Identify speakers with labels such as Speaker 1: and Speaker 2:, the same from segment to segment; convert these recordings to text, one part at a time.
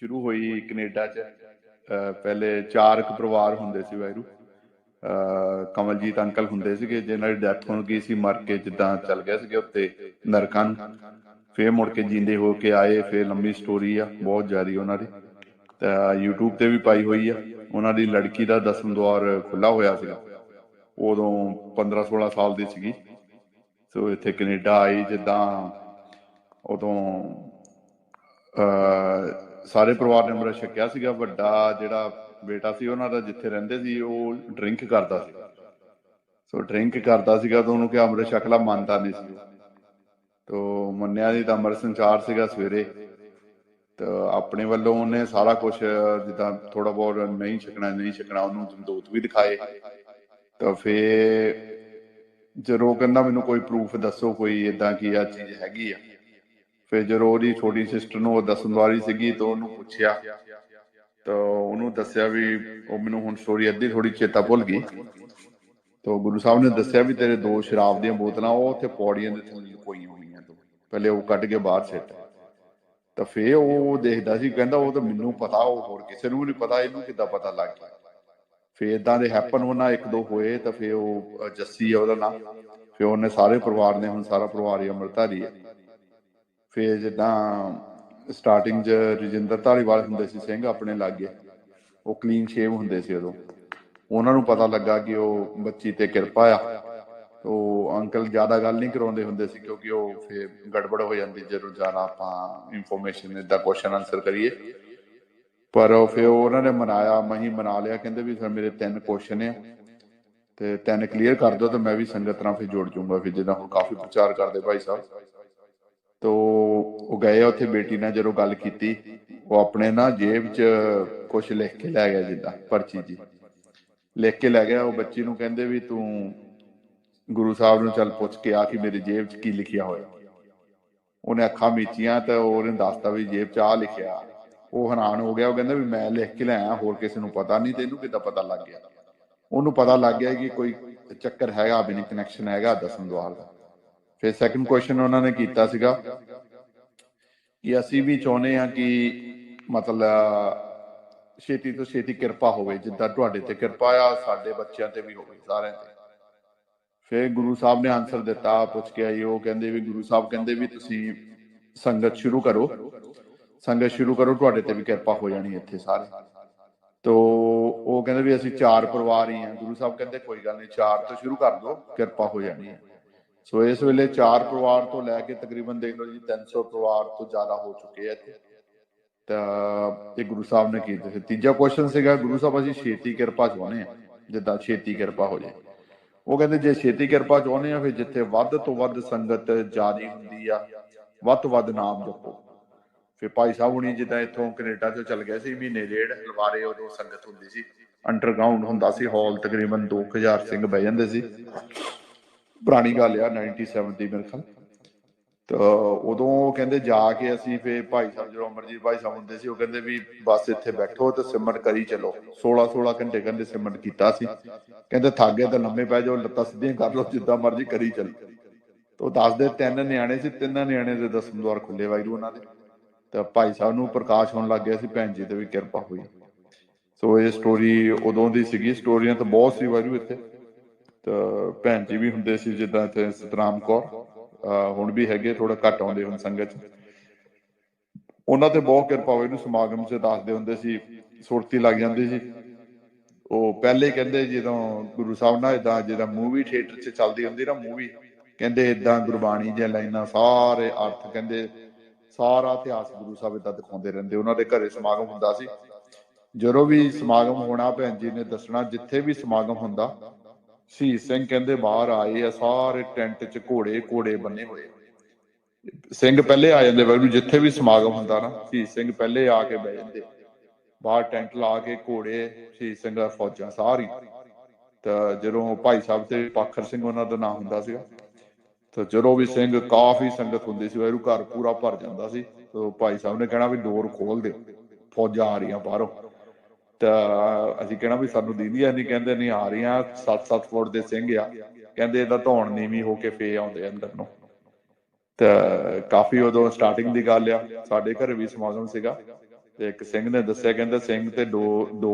Speaker 1: ਸ਼ੁਰੂ ਹੋਈ ਕੈਨੇਡਾ 'ਚ। ਪਹਿਲੇ ਚਾਰ ਕੁ ਪਰਿਵਾਰ ਹੁੰਦੇ ਸੀ ਵੈਰੂ ਕਮਲਜੀਤ ਅੰਕਲ ਹੁੰਦੇ ਸੀਗੇ ਜਿਨ੍ਹਾਂ ਦੀ ਡੈਥ ਹੋ ਗਈ ਸੀ, ਮਰ ਕੇ ਜਿੱਦਾਂ ਚੱਲ ਗਏ ਸੀਗੇ ਉੱਤੇ ਨਰਕਾਂ ਫੇਰ ਮੁੜ ਕੇ ਜਿੰਦੇ ਹੋ ਕੇ ਆਏ, ਫੇਰ ਲੰਬੀ ਸਟੋਰੀ ਆ, ਬਹੁਤ ਜ਼ਿਆਦੀ ਉਹਨਾਂ ਦੀ। ਤਾਂ YouTube ਤੇ ਵੀ ਪਾਈ ਹੋਈ ਆ। ਉਹਨਾਂ ਦੀ ਲੜਕੀ ਦਾ ਦਸਮ ਦਵਾਰ ਖੁੱਲਾ ਹੋਇਆ ਸੀਗਾ। ਉਦੋਂ 15 16 ਸਾਲ ਦੀ ਸੀਗੀ। ਸੋ ਇੱਥੇ ਕੈਨੇਡਾ ਆਈ ਜਿੱਦਾਂ ਉਦੋਂ, ਅਹ ਸਾਰੇ ਪਰਿਵਾਰ ਨੇ ਅੰਮ੍ਰਿਤ ਛਕਿਆ ਸੀਗਾ, ਵੱਡਾ ਜਿਹੜਾ ਬੇਟਾ ਸੀ ਉਹਨਾਂ ਦਾ ਜਿੱਥੇ ਰਹਿੰਦੇ ਸੀ, ਉਹ ਡਰਿੰਕ ਕਰਦਾ ਸੀ। ਸੋ ਡਰਿੰਕ ਕਰਦਾ ਸੀਗਾ ਤਾਂ ਉਹਨੂੰ ਕਿ ਅੰਮ੍ਰਿਤ ਛਕ ਲਾ ਮੰਨਦਾ ਨਹੀਂ ਸੀ ਤੋ ਮੰਨਿਆ ਨਹੀਂ ਤਾਂ ਅੰਮ੍ਰਿਤ ਸੰਚਾਰ ਸੀਗਾ ਸਵੇਰੇ। ਤਾਂ ਆਪਣੇ ਵੱਲੋਂ ਉਹਨੇ ਸਾਰਾ ਕੁਝ ਜਿੱਦਾਂ ਥੋੜਾ ਬਹੁਤ ਨਹੀਂ ਛਕਣਾ ਨਹੀਂ ਛਕਣਾ, ਉਹਨੂੰ ਜਮਦੂਤ ਵੀ ਦਿਖਾਏ। ਤਾਂ ਫੇਰ ਜਦੋਂ ਕਹਿੰਦਾ, ਮੈਨੂੰ ਕੋਈ ਪ੍ਰੂਫ ਦੱਸੋ, ਕੋਈ ਇਦਾਂ ਕੀ ਆ, ਚੀਜ਼ ਹੈਗੀ ਆ? ਫਿਰ ਜਦੋਂ ਉਹਦੀ ਛੋਟੀ ਸਿਸਟਰ ਨੂੰ ਉਹ ਦੱਸਣ ਵਾਲੀ ਸੀਗੀ ਤਾਂ ਉਹਨੂੰ ਪੁੱਛਿਆ। ਤਾਂ ਉਹਨੂੰ ਦੱਸਿਆ ਵੀ ਉਹ ਮੈਨੂੰ ਹੁਣ ਸਟੋਰੀ ਅੱਧੀ ਥੋੜੀ ਚੇਤਾ ਭੁੱਲ ਗਈ। ਤਾਂ ਗੁਰੂ ਸਾਹਿਬ ਨੇ ਦੱਸਿਆ ਵੀ ਤੇਰੇ ਦੋ ਸ਼ਰਾਬ ਦੀਆਂ ਬੋਤਲਾਂ ਉਹ ਉੱਥੇ ਪੌੜੀਆਂ ਦੇ ਥੱਲੇ ਲੁਕੋਈਆਂ ਹੋਈਆਂ ਤੋਂ। ਪਹਿਲੇ ਉਹ ਕੱਢ ਕੇ ਬਾਹਰ ਸਿੱਟ। ਤਾਂ ਫੇਰ ਉਹ ਦੇਖਦਾ ਸੀ, ਕਹਿੰਦਾ ਉਹ ਤਾਂ ਮੈਨੂੰ ਪਤਾ, ਉਹ ਹੋਰ ਕਿਸੇ ਨੂੰ ਨਹੀਂ ਪਤਾ, ਇਹਨੂੰ ਕਿੱਦਾਂ ਪਤਾ ਲੱਗ ਗਿਆ। ਫੇਰ ਇਦਾਂ ਦੇ ਹੈਪਨ ਉਹਨਾਂ ਇੱਕ ਦੋ ਹੋਏ, ਤਾਂ ਫੇਰ ਉਹ ਜੱਸੀ ਆ ਉਹਦਾ ਨਾਮ ਫੇਰ ਉਹਨੇ ਸਾਰੇ ਪਰਿਵਾਰ ਨੇ, ਹੁਣ ਸਾਰਾ ਪਰਿਵਾਰ ਹੀ ਅੰਮ੍ਰਿਤਧਾਰੀ ਹੈ ਫੇਰ ਜਿੱਦਾਂ ਸਟਾਰਟਿੰਗ 'ਚ ਰਜਿੰਦਰ ਧਾਲੀਵਾਲ ਹੁੰਦੇ ਸੀ ਸਿੰਘ ਆਪਣੇ ਲਾਗੇ, ਉਹ ਕਲੀਨ ਸ਼ੇਵ ਹੁੰਦੇ ਸੀ ਉਦੋਂ। ਉਹਨਾਂ ਨੂੰ ਪਤਾ ਲੱਗਾ ਕਿ ਉਹ ਬੱਚੀ ਤੇ ਕਿਰਪਾ ਆ। ਉਹ ਅੰਕਲ ਜ਼ਿਆਦਾ ਗੱਲ ਨਹੀਂ ਕਰਾਉਂਦੇ ਹੁੰਦੇ ਸੀ ਕਿਉਂਕਿ ਉਹ ਫੇਰ ਗੜਬੜ ਹੋ ਜਾਂਦੀ, ਜਦੋਂ ਜ਼ਿਆਦਾ ਆਪਾਂ ਇਨਫੋਰਮੇਸ਼ਨ ਦਾ ਕੁਐਸਚਨ ਆਨਸਰ ਕਰੀਏ। ਪਰ ਉਹ ਫਿਰ ਉਹਨਾਂ ਨੇ ਮਨਾਇਆ, ਮੈਂ ਹੀ ਮਨਾ ਲਿਆ, ਕਹਿੰਦੇ ਵੀ ਸਰ ਮੇਰੇ ਤਿੰਨ ਕੁਐਸਚਨ ਆ। ਤੇ ਤਿੰਨ ਕਲੀਅਰ ਕਰ ਦਿਓ ਤਾਂ ਮੈਂ ਵੀ ਸੰਗਤ ਨਾਲ ਫਿਰ ਜੁੜ ਜੂੰਗਾ ਫਿਰ ਜਿੱਦਾਂ ਹੁਣ ਕਾਫੀ ਪ੍ਰਚਾਰ ਕਰਦੇ ਭਾਈ ਸਾਹਿਬ। ਤੋ ਉਹ ਗਏ ਉੱਥੇ ਬੇਟੀ ਨਾਲ ਜਦੋਂ ਗੱਲ ਕੀਤੀ, ਉਹ ਆਪਣੇ ਨਾ ਜੇਬ 'ਚ ਕੁਝ ਲਿਖ ਕੇ ਲੈ ਗਿਆ ਜਿੱਦਾਂ ਪਰਚੀ ਜੀ। ਲਿਖ ਕੇ ਲੈ ਗਿਆ, ਉਹ ਬੱਚੀ ਨੂੰ ਕਹਿੰਦੇ ਵੀ ਤੂੰ ਗੁਰੂ ਸਾਹਿਬ ਨੂੰ ਚੱਲ ਪੁੱਛ ਕੇ ਆ ਕਿ ਮੇਰੀ ਜੇਬ 'ਚ ਕੀ ਲਿਖਿਆ ਹੋਇਆ। ਉਹਨੇ ਅੱਖਾਂ ਮੀਚੀਆਂ ਤਾਂ ਉਹਨੇ ਦੱਸਤਾ ਵੀ ਜੇਬ 'ਚ ਆ ਲਿਖਿਆ। ਉਹ ਹੈਰਾਨ ਹੋ ਗਿਆ, ਉਹ ਕਹਿੰਦਾ ਵੀ ਮੈਂ ਲਿਖ ਕੇ ਲਿਆਇਆ ਹੋਰ ਕਿਸੇ ਨੂੰ ਪਤਾ ਨਹੀਂ ਤੈਨੂੰ ਕਿੱਦਾਂ ਪਤਾ ਲੱਗ ਗਿਆ। ਉਹਨੂੰ ਪਤਾ ਲੱਗ ਗਿਆ ਕਿ ਕੋਈ ਚੱਕਰ ਹੈਗਾ ਬਿਨੀ ਕਨੈਕਸ਼ਨ ਹੈਗਾ ਦਸਮ ਦਵਾਰ ਦਾ। ਫਿਰ ਸੈਕੰਡ ਕੁਐਸਚਨ ਉਹਨਾਂ ਨੇ ਕੀਤਾ ਸੀਗਾ ਕਿ ਅਸੀਂ ਵੀ ਚਾਹੁੰਦੇ ਹਾਂ ਕਿ ਮਤਲਬ, ਛੇਤੀ ਤੋਂ ਛੇਤੀ ਕਿਰਪਾ ਹੋਵੇ, ਜਿੱਦਾਂ ਤੁਹਾਡੇ ਤੇ ਕਿਰਪਾ ਆ, ਸਾਡੇ ਬੱਚਿਆਂ ਤੇ ਵੀ ਹੋਵੇ, ਸਾਰਿਆਂ ਤੇ। ਫਿਰ ਗੁਰੂ ਸਾਹਿਬ ਨੇ ਆਨਸਰ ਦਿੱਤਾ, ਪੁੱਛ ਕੇ ਆਈ, ਉਹ ਕਹਿੰਦੇ ਵੀ ਗੁਰੂ ਸਾਹਿਬ ਕਹਿੰਦੇ ਵੀ ਤੁਸੀਂ ਸੰਗਤ ਸ਼ੁਰੂ ਕਰੋ। ਸੰਗਤ ਸ਼ੁਰੂ ਕਰੋ, ਤੁਹਾਡੇ ਤੇ ਵੀ ਕਿਰਪਾ ਹੋ ਜਾਣੀ ਇੱਥੇ ਸਾਰੇ। ਤੋ ਉਹ ਕਹਿੰਦੇ ਵੀ ਅਸੀਂ ਚਾਰ ਪਰਿਵਾਰ ਹੀ ਆ ਗੁਰੂ ਸਾਹਿਬ ਕਹਿੰਦੇ, ਕੋਈ ਗੱਲ ਨਹੀਂ, ਚਾਰ ਤੋਂ ਸ਼ੁਰੂ ਕਰ ਦਿਓ, ਕਿਰਪਾ ਹੋ ਜਾਣੀ ਹੈ। ਸੋ ਇਸ ਵੇਲੇ ਚਾਰ ਪਰਿਵਾਰ ਤੋਂ ਲੈ ਕੇ ਤਕਰੀਬਨ ਦੇਖ ਲਓ ਜੀ 300 ਪਰਿਵਾਰ ਤੋਂ ਜ਼ਿਆਦਾ ਹੋ ਚੁੱਕੇ ਆ ਇੱਥੇ। ਤਾਂ ਇਹ ਗੁਰੂ ਸਾਹਿਬ ਨੇ ਕੀਤਾ। ਸੀ ਤੀਜਾ ਕੁਐਸਚਨ ਸੀਗਾ, ਗੁਰੂ ਸਾਹਿਬ, ਅਸੀਂ ਛੇਤੀ ਕਿਰਪਾ ਚਾਹੁੰਦੇ ਆ ਜਿੱਦਾਂ ਛੇਤੀ ਕਿਰਪਾ ਹੋ ਜਾਏ। ਉਹ ਕਹਿੰਦੇ, ਜੇ ਛੇਤੀ ਕਿਰਪਾ ਚਾਹੁੰਦੇ ਆ ਫਿਰ ਜਿੱਥੇ ਵੱਧ ਤੋਂ ਵੱਧ ਸੰਗਤ ਜਾਰੀ ਹੁੰਦੀ ਆ, ਵੱਧ ਤੋਂ ਵੱਧ ਨਾਮ ਜਪੋ। ਫਿਰ ਭਾਈ ਸਾਹਿਬ ਹੁਣੀ ਜਿੱਦਾਂ ਇੱਥੋਂ ਕੈਨੇਡਾ ਤੋਂ ਚੱਲ ਗਏ ਸੀ, ਮਹੀਨੇ ਡੇਢ, ਹਲਵਾਰੇ ਉਦੋਂ ਸੰਗਤ ਹੁੰਦੀ ਸੀ। ਅੰਡਰਗਰਾਉਂਡ ਹੁੰਦਾ ਸੀ ਹਾਲ ਤਕਰੀਬਨ 2000 ਸਿੰਘ ਬਹਿ ਜਾਂਦੇ ਸੀ। ਪੁਰਾਣੀ ਗੱਲ ਆ 97 ਦੀ ਮੇਰੇ ਖਿਆਲ। ਤਾਂ ਉਦੋਂ ਕਹਿੰਦੇ ਜਾ ਕੇ ਅਸੀਂ ਫੇ ਭਾਈ ਸਾਹਿਬ, ਜਦੋਂ ਅਮਰਜੀਤ ਭਾਈ ਸਾਹਿਬ ਹੁੰਦੇ ਸੀ, ਉਹ ਕਹਿੰਦੇ ਵੀ ਬਸ ਇੱਥੇ ਬੈਠੋ ਤੇ ਸਿਮਰਨ ਕਰੀ ਚਲੋ। 16 16 ਘੰਟੇ ਕਹਿੰਦੇ ਸਿਮਰਨ ਕੀਤਾ ਸੀ। ਕਹਿੰਦੇ ਥੱਕ ਗਏ ਤਾਂ ਲੰਮੇ ਪੈ ਜਾਓ, ਲੱਤਾਂ ਸਿੱਧੀਆਂ ਕਰ ਲਓ, ਜਿੱਦਾਂ ਮਰਜ਼ੀ ਕਰੀ ਚਲੋ। ਤੋਂ ਦੱਸਦੇ ਤਿੰਨ ਨਿਆਣੇ ਸੀ, ਤਿੰਨਾਂ ਨਿਆਣੇ ਦੇ ਦਸਮ ਦਵਾਰ ਖੁੱਲੇ ਵਾਹਿਗੁਰੂ ਉਹਨਾਂ ਦੇ। ਤਾਂ ਭਾਈ ਸਾਹਿਬ ਨੂੰ ਪ੍ਰਕਾਸ਼ ਹੋਣ ਲੱਗ ਗਿਆ ਸੀ, ਭੈਣ ਜੀ ਤੇ ਵੀ ਕਿਰਪਾ ਹੋਈ। ਸੋ ਇਹ ਸਟੋਰੀ ਉਦੋਂ ਦੀ ਸੀਗੀ ਸਟੋਰੀਆਂ ਤਾਂ ਬਹੁਤ ਸੀ ਵਾਹਿਗੁਰੂ ਇੱਥੇ। ਤਾਂ ਭੈਣ ਜੀ ਵੀ ਹੁੰਦੇ ਸੀ ਜਿੱਦਾਂ ਇੱਥੇ ਸਤਨਾਮ ਕੌਰ ਹੁਣ ਵੀ ਹੈਗੇ ਥੋੜਾ ਘੱਟ ਆਉਂਦੇ ਹੁਣ ਸੰਗਤ ਉਹਨਾਂ ਤੇ ਬਹੁਤ ਕਿਰਪਾ ਹੋਈ ਨੂੰ ਸਮਾਗਮ 'ਚ ਦੱਸਦੇ ਹੁੰਦੇ ਸੀ, ਸੁਰਤੀ ਲੱਗ ਜਾਂਦੀ ਸੀ। ਉਹ ਪਹਿਲੇ ਕਹਿੰਦੇ ਜਦੋਂ ਗੁਰੂ ਸਾਹਿਬ ਨਾਲ ਇਦਾਂ ਜਿਹੜਾ ਮੂਵੀ ਥੀਏਟਰ 'ਚ ਚੱਲਦੀ ਹੁੰਦੀ ਨਾ ਮੂਵੀ, ਕਹਿੰਦੇ ਇਦਾਂ ਗੁਰਬਾਣੀ ਦੀਆਂ ਲਾਈਨਾਂ ਸਾਰੇ ਅਰਥ ਕਹਿੰਦੇ, ਸਾਰਾ ਇਤਿਹਾਸ ਗੁਰੂ ਸਾਹਿਬ ਇਦਾਂ ਦਿਖਾਉਂਦੇ ਰਹਿੰਦੇ। ਉਹਨਾਂ ਦੇ ਘਰੇ ਸਮਾਗਮ ਹੁੰਦਾ ਸੀ। ਜਦੋਂ ਵੀ ਸਮਾਗਮ ਹੋਣਾ, ਭੈਣ ਜੀ ਨੇ ਦੱਸਣਾ, ਜਿੱਥੇ ਵੀ ਸਮਾਗਮ ਹੁੰਦਾ ਸ਼ਹੀਦ ਸਿੰਘ ਕਹਿੰਦੇ ਬਾਹਰ ਆਏ ਆ, ਸਾਰੇ ਟੈਂਟ 'ਚ ਘੋੜੇ ਘੋੜੇ ਬੰਨੇ ਹੋਏ ਸਿੰਘ ਪਹਿਲੇ ਆ ਜਾਂਦੇ ਵੈਰੂ ਜਿੱਥੇ ਵੀ ਸਮਾਗਮ ਹੁੰਦਾ ਨਾ, ਸ਼ਹੀਦ ਸਿੰਘ ਪਹਿਲੇ ਆ ਕੇ ਬਹਿ ਜਾਂਦੇ ਬਾਹਰ ਟੈਂਟ ਲਾ ਕੇ ਘੋੜੇ, ਸ਼ਹੀਦ ਸਿੰਘ ਦਾ ਫੌਜਾਂ ਸਾਰੀ। ਤਾਂ ਜਦੋਂ ਭਾਈ ਸਾਹਿਬ ਤੇ ਪਾਖਰ ਸਿੰਘ ਉਹਨਾਂ ਦਾ ਨਾਮ ਹੁੰਦਾ ਸੀਗਾ, ਤਾਂ ਜਦੋਂ ਵੀ ਸਿੰਘ ਕਾਫੀ ਸੰਗਤ ਹੁੰਦੀ ਸੀ, ਵੈਰੂ ਘਰ ਪੂਰਾ ਭਰ ਜਾਂਦਾ ਸੀ, ਤਾਂ ਭਾਈ ਸਾਹਿਬ ਨੇ ਕਹਿਣਾ ਵੀ ਡੋਰ ਖੋਲ ਦਿਓ, ਫੌਜਾਂ ਆ ਰਹੀਆਂ ਬਾਹਰੋਂ। ਤਾਂ ਅਸੀਂ ਕਹਿਣਾ ਵੀ ਸਾਨੂੰ ਦੀਦੀਆਂ ਨਹੀਂ ਕਹਿੰਦੇ ਨਹੀਂ ਆ ਰਹੀਆਂ 7-7 ਫੁੱਟ ਦੇ ਸਿੰਘ ਆ। ਕਹਿੰਦੇ ਇਹਦਾ ਧੌਣ ਨੀਵੀਂ ਹੋ ਕੇ ਫੇ ਆਉਂਦੇ ਅੰਦਰ ਨੂੰ। ਤਾਂ ਕਾਫੀ ਉਦੋਂ ਸਟਾਰਟਿੰਗ ਦੀ ਗੱਲ ਆ। ਸਾਡੇ ਘਰ ਵੀ ਸਮਾਗਮ ਸੀਗਾ। ਤੇ ਇੱਕ ਸਿੰਘ ਨੇ ਦੱਸਿਆ, ਕਹਿੰਦਾ ਸਿੰਘ ਤੇ ਦੋ ਦੋ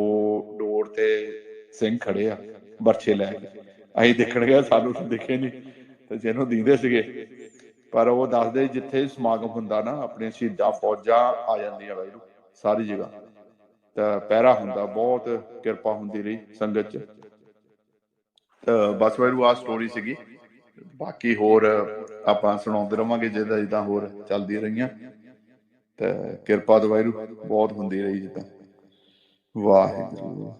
Speaker 1: ਡੋਰ ਤੇ ਸਿੰਘ ਖੜੇ ਆ ਬਰਛੇ ਲੈ ਕੇ। ਅਸੀਂ ਦੇਖਣ ਗਏ, ਸਾਨੂੰ ਤਾਂ ਦਿਖੇ ਨਹੀਂ ਤੇ ਜਿਹਨੂੰ ਦੀਂਦੇ ਸੀਗੇ। ਪਰ ਉਹ ਦੱਸਦੇ ਜਿੱਥੇ ਸਮਾਗਮ ਹੁੰਦਾ ਨਾ ਆਪਣੇ ਸ਼ਹੀਦਾਂ ਫੌਜਾਂ ਆ ਜਾਂਦੀਆਂ ਵਾਹਿਗੁਰੂ ਸਾਰੀ ਜਗ੍ਹਾ। ਪਹਿਰਾ ਹੁੰਦਾ, ਬਹੁਤ ਕਿਰਪਾ ਹੁੰਦੀ ਰਹੀ ਸੰਗਤ ਚ। ਤਾਂ ਬਸ ਵਾਹਿਗੁਰੂ ਆ ਸਟੋਰੀ ਸੀਗੀ। ਬਾਕੀ ਹੋਰ ਆਪਾਂ ਸੁਣਾਉਂਦੇ ਰਵਾਂਗੇ, ਜਿੱਦਾਂ ਜਿੱਦਾਂ ਹੋਰ ਚੱਲਦੀ ਰਹੀਆਂ। ਤੇ ਕਿਰਪਾ ਤਾਂ ਵਾਹਿਗੁਰੂ ਬਹੁਤ ਹੁੰਦੀ ਰਹੀ ਜਿੱਦਾਂ। ਵਾਹਿਗੁਰੂ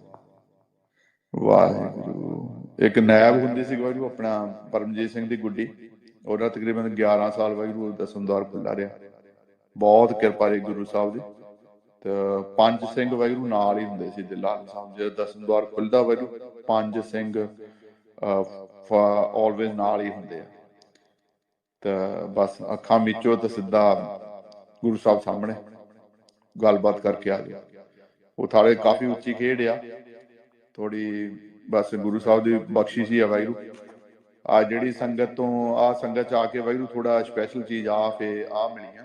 Speaker 1: ਵਾਹਿਗੁਰੂ। ਇੱਕ ਨਾਇਬ ਹੁੰਦੀ ਸੀ ਵਾਹਿਗੁਰੂ, ਆਪਣਾ ਪਰਮਜੀਤ ਸਿੰਘ ਦੀ ਗੁੱਡੀ। ਉਹਦਾ ਤਕਰੀਬਨ 11 ਸਾਲ ਵਾਹਿਗੁਰੂ ਦਸਮਦਾਰ ਖੁੱਲਾ ਰਿਹਾ। ਬਹੁਤ ਕਿਰਪਾ ਰਹੀ ਗੁਰੂ ਸਾਹਿਬ ਦੀ। ਪੰਜ ਸਿੰਘ ਵਾਹਿਗੁਰੂ ਨਾਲ ਹੀ ਹੁੰਦੇ ਸੀ ਦਿਲਾਲ ਸਾਹਿਬ ਜੇ ਦਸਮਦਾਰ ਖੁੱਲਦਾ ਵਾਹਿਗੁਰੂ ਪੰਜ ਸਿੰਘ ਆਲਵੇਜ਼ ਨਾਲ ਹੀ ਹੁੰਦੇ ਆ। ਤੇ ਬਸ ਅੱਖਾਂ ਮੀਚੋ ਤੇ ਸਿੱਧਾ ਗੁਰੂ ਸਾਹਿਬ ਸਾਹਮਣੇ ਗੱਲਬਾਤ ਕਰਕੇ ਆ ਗਿਆ ਉਹ ਥਾਲੇ ਕਾਫੀ ਉੱਚੀ ਖੇਡ ਆ। ਥੋੜੀ ਬਸ ਗੁਰੂ ਸਾਹਿਬ ਦੀ ਬਖਸ਼ਿਸ਼ ਹੀ ਆ ਵਾਹਿਗੁਰੂ ਆ ਜਿਹੜੀ ਸੰਗਤ ਤੋਂ, ਆ ਸੰਗਤ ਚ ਆ ਕੇ ਵਾਹਿਗੁਰੂ ਥੋੜਾ ਸਪੈਸ਼ਲ ਚੀਜ਼ ਆ ਫੇ ਆ ਮਿਲੀਆਂ